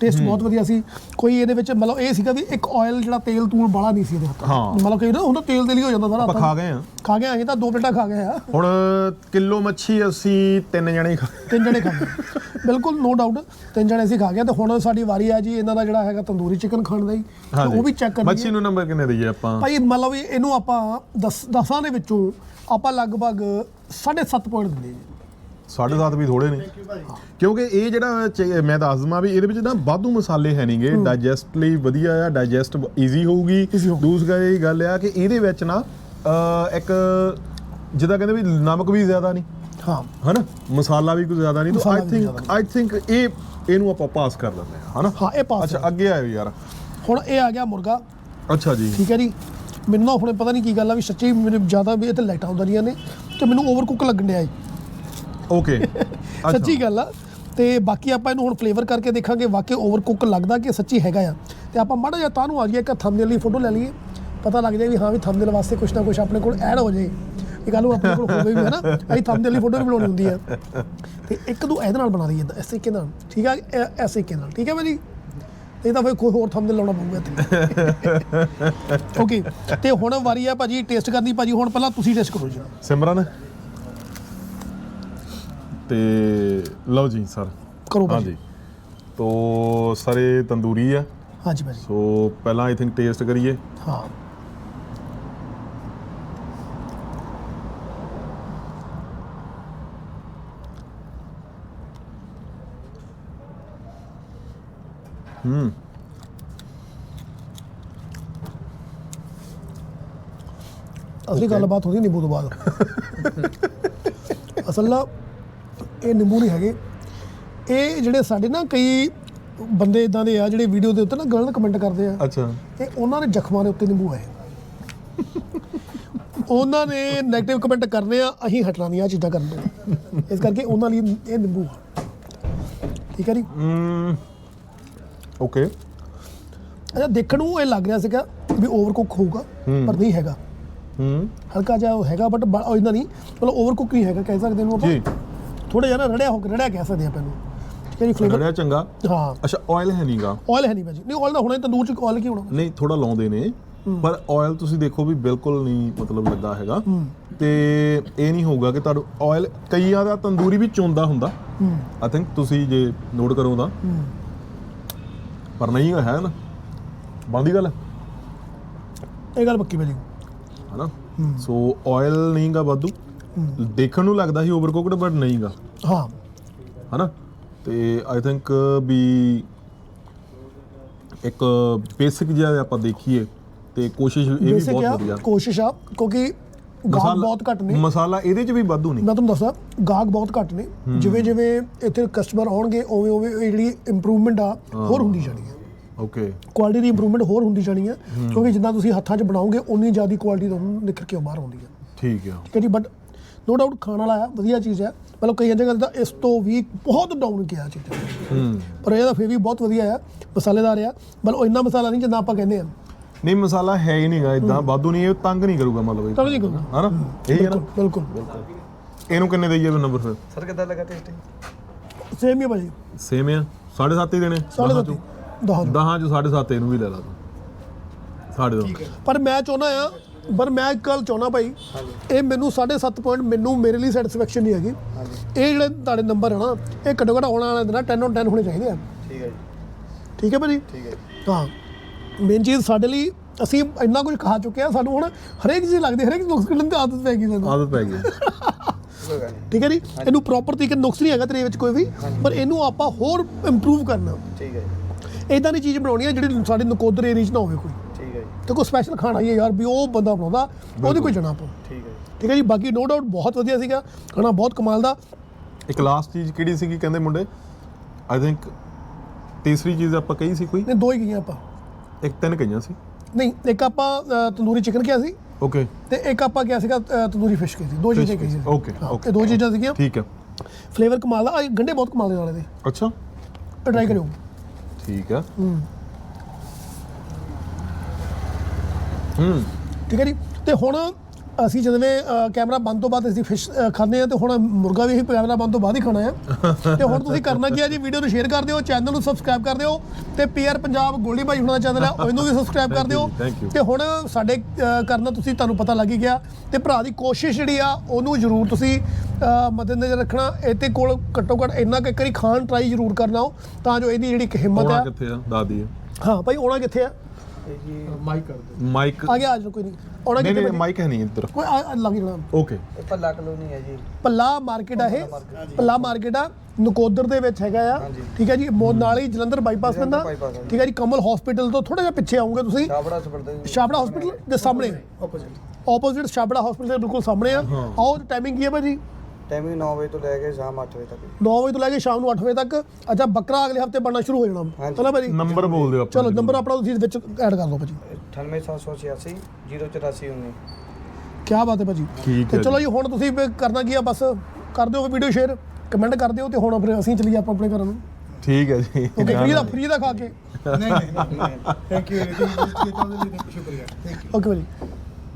ਟੇਸਟ ਬਹੁਤ ਵਧੀਆ ਸੀ। ਕੋਈ ਇਹਦੇ ਵਿੱਚ ਮਤਲਬ ਇਹ ਸੀਗਾ ਵੀ ਇੱਕ ਆਇਲ ਜਿਹੜਾ ਤੇਲ ਤੂਲ ਬਾਲਾ ਨਹੀਂ ਸੀ ਇਹਦੇ ਹੱਥ। ਮਤਲਬ ਕਿ ਨਾ ਹੁੰਦਾ ਤੇਲ ਦੇ ਲਈ ਹੋ ਜਾਂਦਾ ਸਾਰਾ ਆਪਾਂ ਖਾ ਗਏ ਆ ਖਾ ਗਏ ਅਸੀਂ ਤਾਂ ਦੋ ਪਲੇਟਾਂ ਖਾ ਗਏ ਆ। ਹੁਣ ਕਿਲੋ ਮੱਛੀ ਅਸੀਂ ਤਿੰਨ ਜਣੇ ਖਾ ਤਿੰਨ ਜਣੇ ਖਾ ਗਏ। ਬਿਲਕੁਲ ਨੋ ਡਾਊਟ ਤਿੰਨ ਜਣੇ ਅਸੀਂ ਖਾ ਗਏ ਤੇ ਹੁਣ ਸਾਡੀ ਵਾਰੀ ਆ ਜੀ ਇਹਨਾਂ ਦਾ ਜਿਹੜਾ ਹੈਗਾ ਤੰਦੂਰੀ ਚਿਕਨ ਖਾਣ ਦਾ ਹੀ ਉਹ ਵੀ ਚੈੱਕ ਕਰਨੀ ਮੱਛੀ ਨੂੰ ਨੰਬਰ ਕਿੰਨੇ ਦਈਏ ਆਪਾਂ? ਭਾਈ ਮਤਲਬ ਇਹਨੂੰ ਆਪਾਂ 10 ਦਸਾਂ ਦੇ ਵਿੱਚੋਂ ਆਪਾਂ ਲਗਭਗ 7.5 ਪੁਆਇੰਟ ਦਿੰਦੇ ਜੀ। 7.5 ਵੀ ਥੋੜੇ ਨੇ। ਕਿਉਂਕਿ ਇਹ ਜਿਹੜਾ ਮੈਂ ਦੱਸ ਦਵਾਂ ਵੀ ਇਹਦੇ ਵਿੱਚ ਨਾ ਵਾਧੂ ਮਸਾਲੇ ਹੈ ਨਹੀਂਗੇ ਡਾਈਜੈਸਟ ਲਈ ਵਧੀਆ ਆ ਡਾਈਜੈਸਟ ਈਜ਼ੀ ਹੋਊਗੀ। ਦੂਸਰੀ ਗੱਲ ਆ ਕਿ ਇਹਦੇ ਵਿੱਚ ਨਾ ਇੱਕ ਜਿੱਦਾਂ ਕਹਿੰਦੇ ਵੀ ਨਮਕ ਵੀ ਜ਼ਿਆਦਾ ਨਹੀਂ। ਹਾਂ। ਹਨਾ? ਮਸਾਲਾ ਵੀ ਕੋਈ ਜ਼ਿਆਦਾ ਨਹੀਂ। ਤਾਂ ਆਈ ਥਿੰਕ ਆਈ ਥਿੰਕ ਇਹ ਇਹਨੂੰ ਆਪਾਂ ਪਾਸ ਕਰ ਦਿੰਦੇ ਹਾਂ। ਹਨਾ? ਹਾਂ ਇਹ ਪਾਸ ਅੱਛਾ ਅੱਗੇ ਆਇਓ ਯਾਰ। ਹੁਣ ਇਹ ਆ ਗਿਆ ਮੁਰਗਾ। ਅੱਛਾ ਜੀ। ਠੀਕ ਹੈ ਜੀ। ਮੈਨੂੰ ਨਾ ਹੁਣੇ ਪਤਾ ਨਹੀਂ ਕੀ ਗੱਲ ਆ ਵੀ ਸੱਚੀ ਮੈਨੂੰ ਜ਼ਿਆਦਾ ਵੀ ਇੱਥੇ ਲਾਈਟਾਂ ਰਹੀਆਂ ਨੇ ਤੇ ਮੈਨੂੰ ਓਵਰ ਕੁੱਕ ਲੱਗਣ ਡਿਆ ਓਕੇ ਸੱਚੀ ਗੱਲ ਆ। ਤੇ ਬਾਕੀ ਆਪਾਂ ਇਹਨੂੰ ਹੁਣ ਫਲੇਵਰ ਕਰਕੇ ਦੇਖਾਂਗੇ ਵਾਕਈ ਓਵਰ ਕੁੱਕ ਲੱਗਦਾ ਕਿ ਸੱਚੀ ਹੈਗਾ ਆ। ਤੇ ਆਪਾਂ ਮਾੜਾ ਜਿਹਾ ਤਾਂ ਨੂੰ ਆ ਜਾਈਏ ਇੱਕ ਥੰਬਨੇਲ ਲਈ ਫੋਟੋ ਲੈ ਲਈਏ। ਪਤਾ ਲੱਗ ਜਾਏ ਵੀ ਹਾਂ ਵੀ ਥੰਬਨੇਲ ਵਾਸਤੇ ਕੁਛ ਨਾ ਕੁਛ ਆਪਣੇ ਕੋਲ ਐਡ ਹੋ ਜਾਏ। ਇਹ ਗੱਲ ਉਹ ਆਪਣੇ ਕੋਲ ਹੋਵੇ ਵੀ ਹੈ ਨਾ। ਅਸੀਂ ਥੰਬਨੇਲ ਲਈ ਫੋਟੋ ਵੀ ਬਣਾਉਣੀ ਹੁੰਦੀ ਆ। ਤੇ ਇੱਕ ਦੋ ਇਹਦੇ ਨਾਲ ਬਣਾ ਦਈਏ ਇਸ ਤਰੀਕੇ ਨਾਲ। ਠੀਕ ਆ? ਇਹ- ਇਸ ਤਰੀਕੇ ਨਾਲ। ਠੀਕ ਹੈ ਭਾਜੀ? ਨਹੀਂ ਤਾਂ ਫਿਰ ਕੋਈ ਹੋਰ ਥੰਬਨੇਲ ਲਾਉਣਾ ਪਊਗਾ ਇੱਥੇ। ਓਕੇ ਤੇ ਹੁਣ ਵਾਰੀ ਆ ਭਾਜੀ ਟੇਸਟ ਕਰਨੀ ਭਾਜੀ। ਹੁਣ ਪਹਿਲਾਂ ਤੁਸੀਂ ਟੇਸਟ ਕਰੋ ਜੀ। ਸਿਮਰਨ? ਤੇ ਲਓ ਜੀ ਸਰ। ਕਰੋ ਭਾਜੀ। ਹਾਂਜੀ। ਤੋ ਸਾਰੇ ਤੰਦੂਰੀ ਆ। ਹਾਂਜੀ ਭਾਜੀ। ਸੋ ਪਹਿਲਾਂ ਆਈ ਥਿੰਕ ਟੇਸਟ ਕਰੀਏ। ਹਾਂ। ਹੂੰ। ਅਸਲੀ ਗੱਲਬਾਤ ਹੁੰਦੀ ਨਿੰਬੂ ਤੋਂ ਬਾਅਦ। ਅਸਲ ਨਾ ਇਹ ਨਿੰਬੂ ਨਹੀਂ ਹੈਗੇ। ਇਹ ਜਿਹੜੇ ਸਾਡੇ ਨਾ ਕਈ ਬੰਦੇ ਇਦਾਂ ਦੇ ਆ ਜਿਹੜੇ ਵੀਡੀਓ ਦੇ ਉੱਤੇ ਨਾ ਗਲਤ ਕਮੈਂਟ ਕਰਦੇ ਆ। ਅੱਛਾ। ਤੇ ਉਹਨਾਂ ਦੇ ਜ਼ਖਮਾਂ ਦੇ ਉੱਤੇ ਨਿੰਬੂ ਆਏ। ਉਹਨਾਂ ਨੇ 네ਗੇਟਿਵ ਕਮੈਂਟ ਕਰਨੇ ਆ ਅਸੀਂ ਹਟਣਾ ਨਹੀਂ ਆ ਚੀਜ਼ਾਂ ਕਰਨ ਇਸ ਕਰਕੇ ਉਹਨਾਂ ਲਈ ਇਹ ਨਿੰਬੂ ਆ। ਠੀਕ ਹੈ ਜੀ? ਓਕੇ ਅੱਛਾ ਦੇਖਣ ਨੂੰ ਇਹ ਲੱਗ ਰਿਹਾ ਸੀਗਾ ਵੀ ਓਵਰ ਕੁੱਕ ਹੋਊਗਾ ਪਰ ਨਹੀਂ ਹੈਗਾ। ਹੂੰ ਹਲਕਾ ਜਿਹਾ ਹੈਗਾ ਬਟ ਇਦਾਂ ਨਹੀਂ ਮਤਲਬ ਓਵਰ ਕੁੱਕ ਨਹੀਂ ਹੈਗਾ ਕਹਿ ਸਕਦੇ ਜੀ ਆਪਾਂ। ਥੋੜਾ ਜਿਹਾ ਨਾ ਰੜਿਆ ਹੋ ਕੇ ਰੜਿਆ ਕਹਿ ਸਕਦੇ ਆਪਾਂ ਇਹਨੂੰ। ਠੀਕ ਹੈ ਜੀ ਫਲੇਵਰ ਰੜਿਆ ਚੰਗਾ? ਹਾਂ। ਅੱਛਾ ਆਇਲ ਹੈ ਨਹੀਂਗਾ ਆਇਲ ਹੈ ਨਹੀਂ ਭਾਜੀ। ਨਹੀਂ ਆਇਲ ਤਾਂ ਹੁਣੇ ਤੰਦੂਰ ਚ ਆਇਲ ਕੀ ਹੋਣਾ ਨਹੀਂ ਥੋੜਾ ਲਾਉਂਦੇ ਨੇ। ਪਰ ਆਇਲ ਤੁਸੀਂ ਦੇਖੋ ਵੀ ਬਿਲਕੁਲ ਨਹੀਂ ਮਤਲਬ ਲੱਗਾ ਹੈਗਾ। ਤੇ ਇਹ ਨਹੀਂ ਹੋਊਗਾ ਕਿ ਤੁਹਾਨੂੰ ਆਇਲ ਕਈਆਂ ਦਾ ਤੰਦੂਰੀ ਵੀ ਚੋਂਦਾ ਹੁੰਦਾ। ਆਈ ਥਿੰਕ ਤੁਸੀਂ ਜੇ ਨੋਟ ਕਰੋ ਤਾਂ। ਪਰ ਨਹੀਂ ਹੈ ਨਾ। ਬੰਦੀ ਗੱਲ? ਇਹ ਗੱਲ ਪੱਕੀ ਭਾਜੀ। ਹਨਾ ਸੋ ਆਇਲ ਨਹੀਂਗਾ ਵਾਧੂ। ਦੇਖਣ ਨੂੰ ਲੱਗਦਾ ਸੀ ਓਵਰਕੁਕਡ ਬਟ ਨਹੀਂਗਾ। ਹਾਂ। ਹਨਾ? ਤੇ ਆਈ ਥਿੰਕ ਵੀ ਇੱਕ ਬੇਸਿਕ ਜਿਹਾ ਆਪਾਂ ਦੇਖੀਏ ਤੇ ਕੋਸ਼ਿਸ਼ ਇਹ ਵੀ ਬਹੁਤ ਵਧੀਆ। ਕੋਸ਼ਿਸ਼ ਆ ਕਿਉਂਕਿ ਗਾਹਕ ਬਹੁਤ ਘੱਟ ਨੇ। ਮਸਾਲਾ ਇਹਦੇ ਚ ਵੀ ਵਾਧੂ ਨਹੀਂ ਮੈਂ ਤੁਹਾਨੂੰ ਦੱਸਾਂ ਗਾਹਕ ਬਹੁਤ ਘੱਟ ਨੇ। ਜਿਵੇਂ ਜਿਵੇਂ ਇੱਥੇ ਕਸਟਮਰ ਆਉਣਗੇ ਉਵੇਂ ਉਵੇਂ ਇਹ ਜਿਹੜੀ ਇੰਪਰੂਵਮੈਂਟ ਆ ਹੋਰ ਹੁੰਦੀ ਜਾਣੀ ਹੈ ਓਕੇ ਕੁਆਲਿਟੀ ਦੀ ਇੰਪਰੂਵਮੈਂਟ ਹੋਰ ਹੁੰਦੀ ਜਾਣੀ ਹੈ। ਕਿਉਂਕਿ ਜਿੱਦਾਂ ਤੁਸੀਂ ਹੱਥਾਂ 'ਚ ਬਣਾਓਗੇ ਉਨੀ ਜ਼ਿਆਦਾ ਕੁਆਲਿਟੀ ਤੁਹਾਨੂੰ ਨਿਖਰ ਕੇ ਬਾਹਰ ਆਉਂਦੀ ਹੈ ਠੀਕ ਠੀਕ ਹੈ ਜੀ ਬਟ ਨੋ ਡਾਊਟ ਖਾਣ ਵਾਲਾ ਆ ਵਧੀਆ ਚੀਜ਼ ਹੈ। ਮਤਲਬ ਕਈਆਂ ਜਗ੍ਹਾ ਤਾਂ ਇਸ ਤੋਂ ਵੀ ਬਹੁਤ ਡਾਊਨ ਗਿਆ ਚੀਜ਼ਾਂ ਹੂੰ। ਪਰ ਇਹਦਾ ਫਿਰ ਵੀ ਬਹੁਤ ਵਧੀਆ ਆ ਮਸਾਲੇਦਾਰ ਆ ਉਹ ਇੰਨਾ ਮਸਾਲਾ ਨਹੀਂ ਜਿੰਨਾ ਆਪਾਂ ਕਹਿੰਦੇ ਆ ਨਹੀਂ ਮਸਾਲਾ ਹੈ ਹੀ ਨਹੀਂਗਾ ਇਦਾਂ ਵਾਧੂ ਨਹੀਂ ਇਹ ਤੰਗ ਨਹੀਂ ਕਰੂਗਾ ਮਤਲਬ ਇਹ। ਤਾਂ ਨਹੀਂ ਕਰੂਗਾ। ਹਨਾ? ਇਹੀ ਹੈ ਨਾ? ਬਿਲਕੁਲ ਇਹਨੂੰ ਕਿੰਨੇ ਦਈਏ ਨੰਬਰ ਫਿਰ? ਸਰ ਕਿੱਦਾਂ ਲੱਗਾ ਟੇਸਟ ਸੇਮ ਹੀ ਆ ਭਾਜੀ। ਸੇਮ ਆ? 7.5 ਹੀ ਦੇਣੇ? ਸਾਢੇ ਦਸਾਂ ਸੱਤ ਚੋਂ। ਦਹਾਂ ਚੋਂ। ਦਹਾਂ ਚ 7.5 ਇਹਨੂੰ ਵੀ ਲੈ ਲਾ ਤੂੰ। ਸਾਢੇ ਦੋ ਪਰ ਮੈਂ ਚਾਹੁੰਦਾ ਆ ਪਰ ਮੈਂ ਇੱਕ ਗੱਲ ਚਾਹੁੰਦਾ ਭਾਈ ਇਹ ਮੈਨੂੰ 7.5 ਪੁਆਇੰਟ ਮੈਨੂੰ ਮੇਰੇ ਲਈ ਸੈਟੀਸਫੈਕਸ਼ਨ ਨਹੀਂ ਹੈਗੀ। ਇਹ ਜਿਹੜੇ ਤੁਹਾਡੇ ਨੰਬਰ ਹੈ ਨਾ ਇਹ ਘੱਟੋ ਘੱਟ ਆਉਣ ਵਾਲੇ ਦਿਨ 10 ਔਨ 10 ਹੋਣੇ ਚਾਹੀਦੇ ਆ। ਠੀਕ ਹੈ ਜੀ। ਠੀਕ ਹੈ ਭਾਜੀ? ਠੀਕ ਹੈ ਹਾਂ। ਮੇਨ ਚੀਜ਼ ਸਾਡੇ ਲਈ ਅਸੀਂ ਇੰਨਾ ਕੁਝ ਖਾ ਚੁੱਕੇ ਆ ਸਾਨੂੰ ਹੁਣ ਹਰੇਕ ਚੀਜ਼ ਲੱਗਦੀ ਹਰੇਕ ਨੁਕਸ ਕੱਢਣ ਦੀ ਆਦਤ ਪੈ ਗਈ ਸਾਨੂੰ। ਆਦਤ ਪੈ ਗਈ। ਠੀਕ ਹੈ ਜੀ? ਇਹਨੂੰ ਪ੍ਰੋਪਰ ਤਰੀਕੇ ਨੁਕਸ ਨਹੀਂ ਹੈਗਾ ਤੇਰੇ ਵਿੱਚ ਕੋਈ ਵੀ ਪਰ ਇਹਨੂੰ ਆਪਾਂ ਹੋਰ ਇੰਪਰੂਵ ਕਰਨਾ। ਠੀਕ ਹੈ ਜੀ। ਇਦਾਂ ਦੀ ਚੀਜ਼ ਬਣਾਉਣੀ ਹੈ ਜਿਹੜੀ ਸਾਡੇ ਨਕੋਦਰ ਏਰੀਆ 'ਚ ਨਾ ਹੋਵੇ ਕੋਈ। ਤੇ ਕੋਈ ਸਪੈਸ਼ਲ ਖਾਣਾ ਹੀ ਹੈ ਯਾਰ ਵੀ ਉਹ ਬੰਦਾ ਬਣਾਉਂਦਾ ਉਹਦੀ ਕੋਈ ਜਣਾ ਪਾਓ ਠੀਕ ਹੈ ਠੀਕ ਹੈ ਜੀ ਬਾਕੀ ਨੋ ਡਾਊਟ ਬਹੁਤ ਵਧੀਆ ਸੀਗਾ ਖਾਣਾ ਬਹੁਤ ਕਮਾਲ ਦਾ। ਇੱਕ ਲਾਸਟ ਚੀਜ਼ ਕਿਹੜੀ ਸੀਗੀ ਕਹਿੰਦੇ ਮੁੰਡੇ? ਆਈ ਥਿੰਕ ਤੀਸਰੀ ਚੀਜ਼ ਆਪਾਂ ਕਹੀ ਸੀ ਕੋਈ? ਨੇ ਦੋ ਹੀ ਗਈਆਂ ਆਪਾਂ। ਇੱਕ ਤਿੰਨ ਕਹੀਆਂ ਸੀ। ਨਹੀਂ ਇੱਕ ਆਪਾਂ ਤੰਦੂਰੀ ਚਿਕਨ ਕਿਹਾ ਸੀ। ਓਕੇ ਤੇ ਇੱਕ ਆਪਾਂ ਕਿਹਾ ਸੀਗਾ ਤੰਦੂਰੀ ਫਿਸ਼ ਕਿਹਾ ਸੀ। ਦੋ ਚੀਜ਼ਾਂ ਕਹੀ ਸੀ। ਓਕੇ ਓਕੇ ਦੋ ਚੀਜ਼ਾਂ ਸੀਗੀਆਂ। ਠੀਕ ਹੈ। ਫਲੇਵਰ ਕਮਾਲ ਦਾ ਗੰਡੇ ਬਹੁਤ ਕਮਾਲ ਦੇ ਨਾਲੇ ਦੇ ਅੱਛਾ। ਟਰਾਈ ਕਰਿਓ। ਠੀਕ ਹੈ। ਹੂੰ। ਠੀਕ ਹੈ ਜੀ? ਤੇ ਹੁਣ ਅਸੀਂ ਜਦੋਂ ਕੈਮਰਾ ਬੰਦ ਤੋਂ ਬਾਅਦ ਅਸੀਂ ਫਿਸ਼ ਖਾਂਦੇ ਆ ਤੇ ਹੁਣ ਮੁਰਗਾ ਵੀ ਅਸੀਂ ਕੈਮਰਾ ਬੰਦ ਤੋਂ ਬਾਅਦ ਹੀ ਖਾਣਾ ਆ ਤੇ ਹੁਣ ਤੁਸੀਂ ਕਰਨਾ ਕੀ ਆ ਜੀ? ਵੀਡੀਓ ਨੂੰ ਸ਼ੇਅਰ ਕਰ ਦਿਓ ਚੈਨਲ ਨੂੰ ਸਬਸਕ੍ਰਾਈਬ ਕਰ ਦਿਓ ਤੇ ਪੀਆਰ ਪੰਜਾਬ ਗੋਲਡੀ ਭਾਈ ਹੁਣਾਂ ਚੈਨਲ ਆ ਉਹਨੂੰ ਵੀ ਸਬਸਕ੍ਰਾਈਬ ਕਰ ਦਿਓ. ਤੇ ਹੁਣ ਸਾਡੇ ਕਰਨਾ ਤੁਸੀਂ ਤੁਹਾਨੂੰ ਪਤਾ ਲੱਗ ਹੀ ਗਿਆ। ਤੇ ਭਰਾ ਦੀ ਕੋਸ਼ਿਸ਼ ਜਿਹੜੀ ਆ ਉਹਨੂੰ ਜ਼ਰੂਰ ਤੁਸੀਂ ਮੱਦੇਨਜ਼ਰ ਰੱਖਣਾ। ਇਹਦੇ ਕੋਲ ਘੱਟੋ ਘੱਟ ਇੰਨਾ ਕਿ ਇੱਕ ਵਾਰੀ ਖਾਣ ਟਰਾਈ ਜ਼ਰੂਰ ਕਰਨਾ ਹੋ ਤਾਂ ਜੋ ਇਹਦੀ ਜਿਹੜੀ ਇੱਕ ਹਿੰਮਤ ਆ ਕਿੱਥੇ ਆ? ਦਾਦੀ ਹਾਂ ਭਾਈ ਆਉਣਾ ਕਿੱਥੇ ਆ? ਮਾਈਕ ਆ ਗਿਆ ਆ ਜਾਓ ਕੋਈ ਨਹੀਂ। ਆਉਣਾ ਨਹੀਂ ਕਿੱਥੇ ਨਹੀਂ ਭਾਜੀ? ਮਾਈਕ ਹੈ ਨਹੀਂ ਇੱਧਰ। ਕੋਈ ਆ- ਆ ਲੱਗ ਜਾਣਾ। ਓਕੇ ਇਹ ਪੱਲਾ ਕਲੋਨੀ ਹੈ ਜੀ। ਪੱਲਾ ਮਾਰਕੀਟ ਆ ਇਹ। ਪੱਲਾ ਮਾਰਕੀਟ ਆ ਨਕੋਦਰ ਦੇ ਵਿੱਚ ਹੈਗਾ ਆ। ਹਾਂਜੀ। ਠੀਕ ਹੈ ਜੀ ਮੋਦ ਨਾਲ ਹੀ ਜਲੰਧਰ ਬਾਈਪਾਸ ਪੈਂਦਾ। bypass ਆ ਜੀ। ਠੀਕ ਹੈ ਜੀ ਕਮਲ ਹਸਪੀਟਲ ਤੋਂ ਥੋੜਾ ਜਿਹਾ ਪਿੱਛੇ ਆਉਂਗੇ ਤੁਸੀਂ। ਛਾਬੜਾ ਸਪੜਦੇ ਜੀ। ਛਾਬੜਾ ਹਸਪੀਟਲ ਦੇ ਸਾਹਮਣੇ। ਆਪੋਜ਼ਿਟ ਆਪੋਜ਼ਿਟ ਛਾਬੜਾ ਹਸਪੀਟਲ ਦੇ ਬਿਲਕੁਲ ਸਾਹਮਣੇ ਆ। ਆਓ ਟਾਈਮਿੰਗ ਕੀ ਹੈ ਭਾਜੀ? ਟਾਈਮਿੰਗ 9 ਵਜੇ ਤੋਂ ਲੈ ਕੇ ਸ਼ਾਮ 8 ਵਜੇ ਤੱਕ। ਜੀ। 9 ਵਜੇ ਤੋਂ ਲੈ ਕੇ ਸ਼ਾਮ ਨੂੰ 8 ਵਜੇ ਤੱਕ। ਅੱਛਾ ਬੱਕਰਾ ਅਗਲੇ ਹਫ਼ਤੇ ਬਣਨਾ ਸ਼ੁਰੂ ਹੋ ਜਾਣਾ। ਹਾਂਜੀ। ਚਲੋ ਭਾਜੀ। ਨੰਬਰ ਬੋਲ ਦਿਓ ਆਪਣਾ ਚਲੋ ਨੰਬਰ ਆਪਣਾ ਤੁਸੀਂ ਵਿੱਚ ਐਡ ਕਰ ਲਓ ਭਾਜੀ। 98786 08419 ਕੀ ਬਾਤ ਹੈ ਭਾਜੀ। ਠੀਕ ਤੇ ਹੈ ਚਲੋ ਜੀ ਹੁਣ ਤੁਸੀਂ ਵੀ ਕਰਨਾ ਕੀ ਆ ਬਸ ਕਰ ਦਿਓ ਵੀਡੀਓ ਸ਼ੇਅਰ ਕਮੈਂਟ ਕਰ ਦਿਓ ਤੇ ਹੁਣ ਫਿਰ ਅਸੀਂ ਚੱਲੀਏ ਆਪਾਂ ਆਪਣੇ ਘਰਾਂ ਨੂੰ। ਠੀਕ ਹੈ ਜੀ। ਓਕੇ ਫ੍ਰੀ ਦਾ ਫ੍ਰੀ ਦਾ ਖਾ ਕੇ। ਨਹੀਂ ਨਹੀਂ ਥੈਂਕ ਯੂ ਇਹ ਤਾਂ ਉਹਦੇ ਲਈ ਸ਼ੁਕਰੀਆ। ਥੈਂਕ ਯੂ ਓਕੇ ਭਾਜੀ।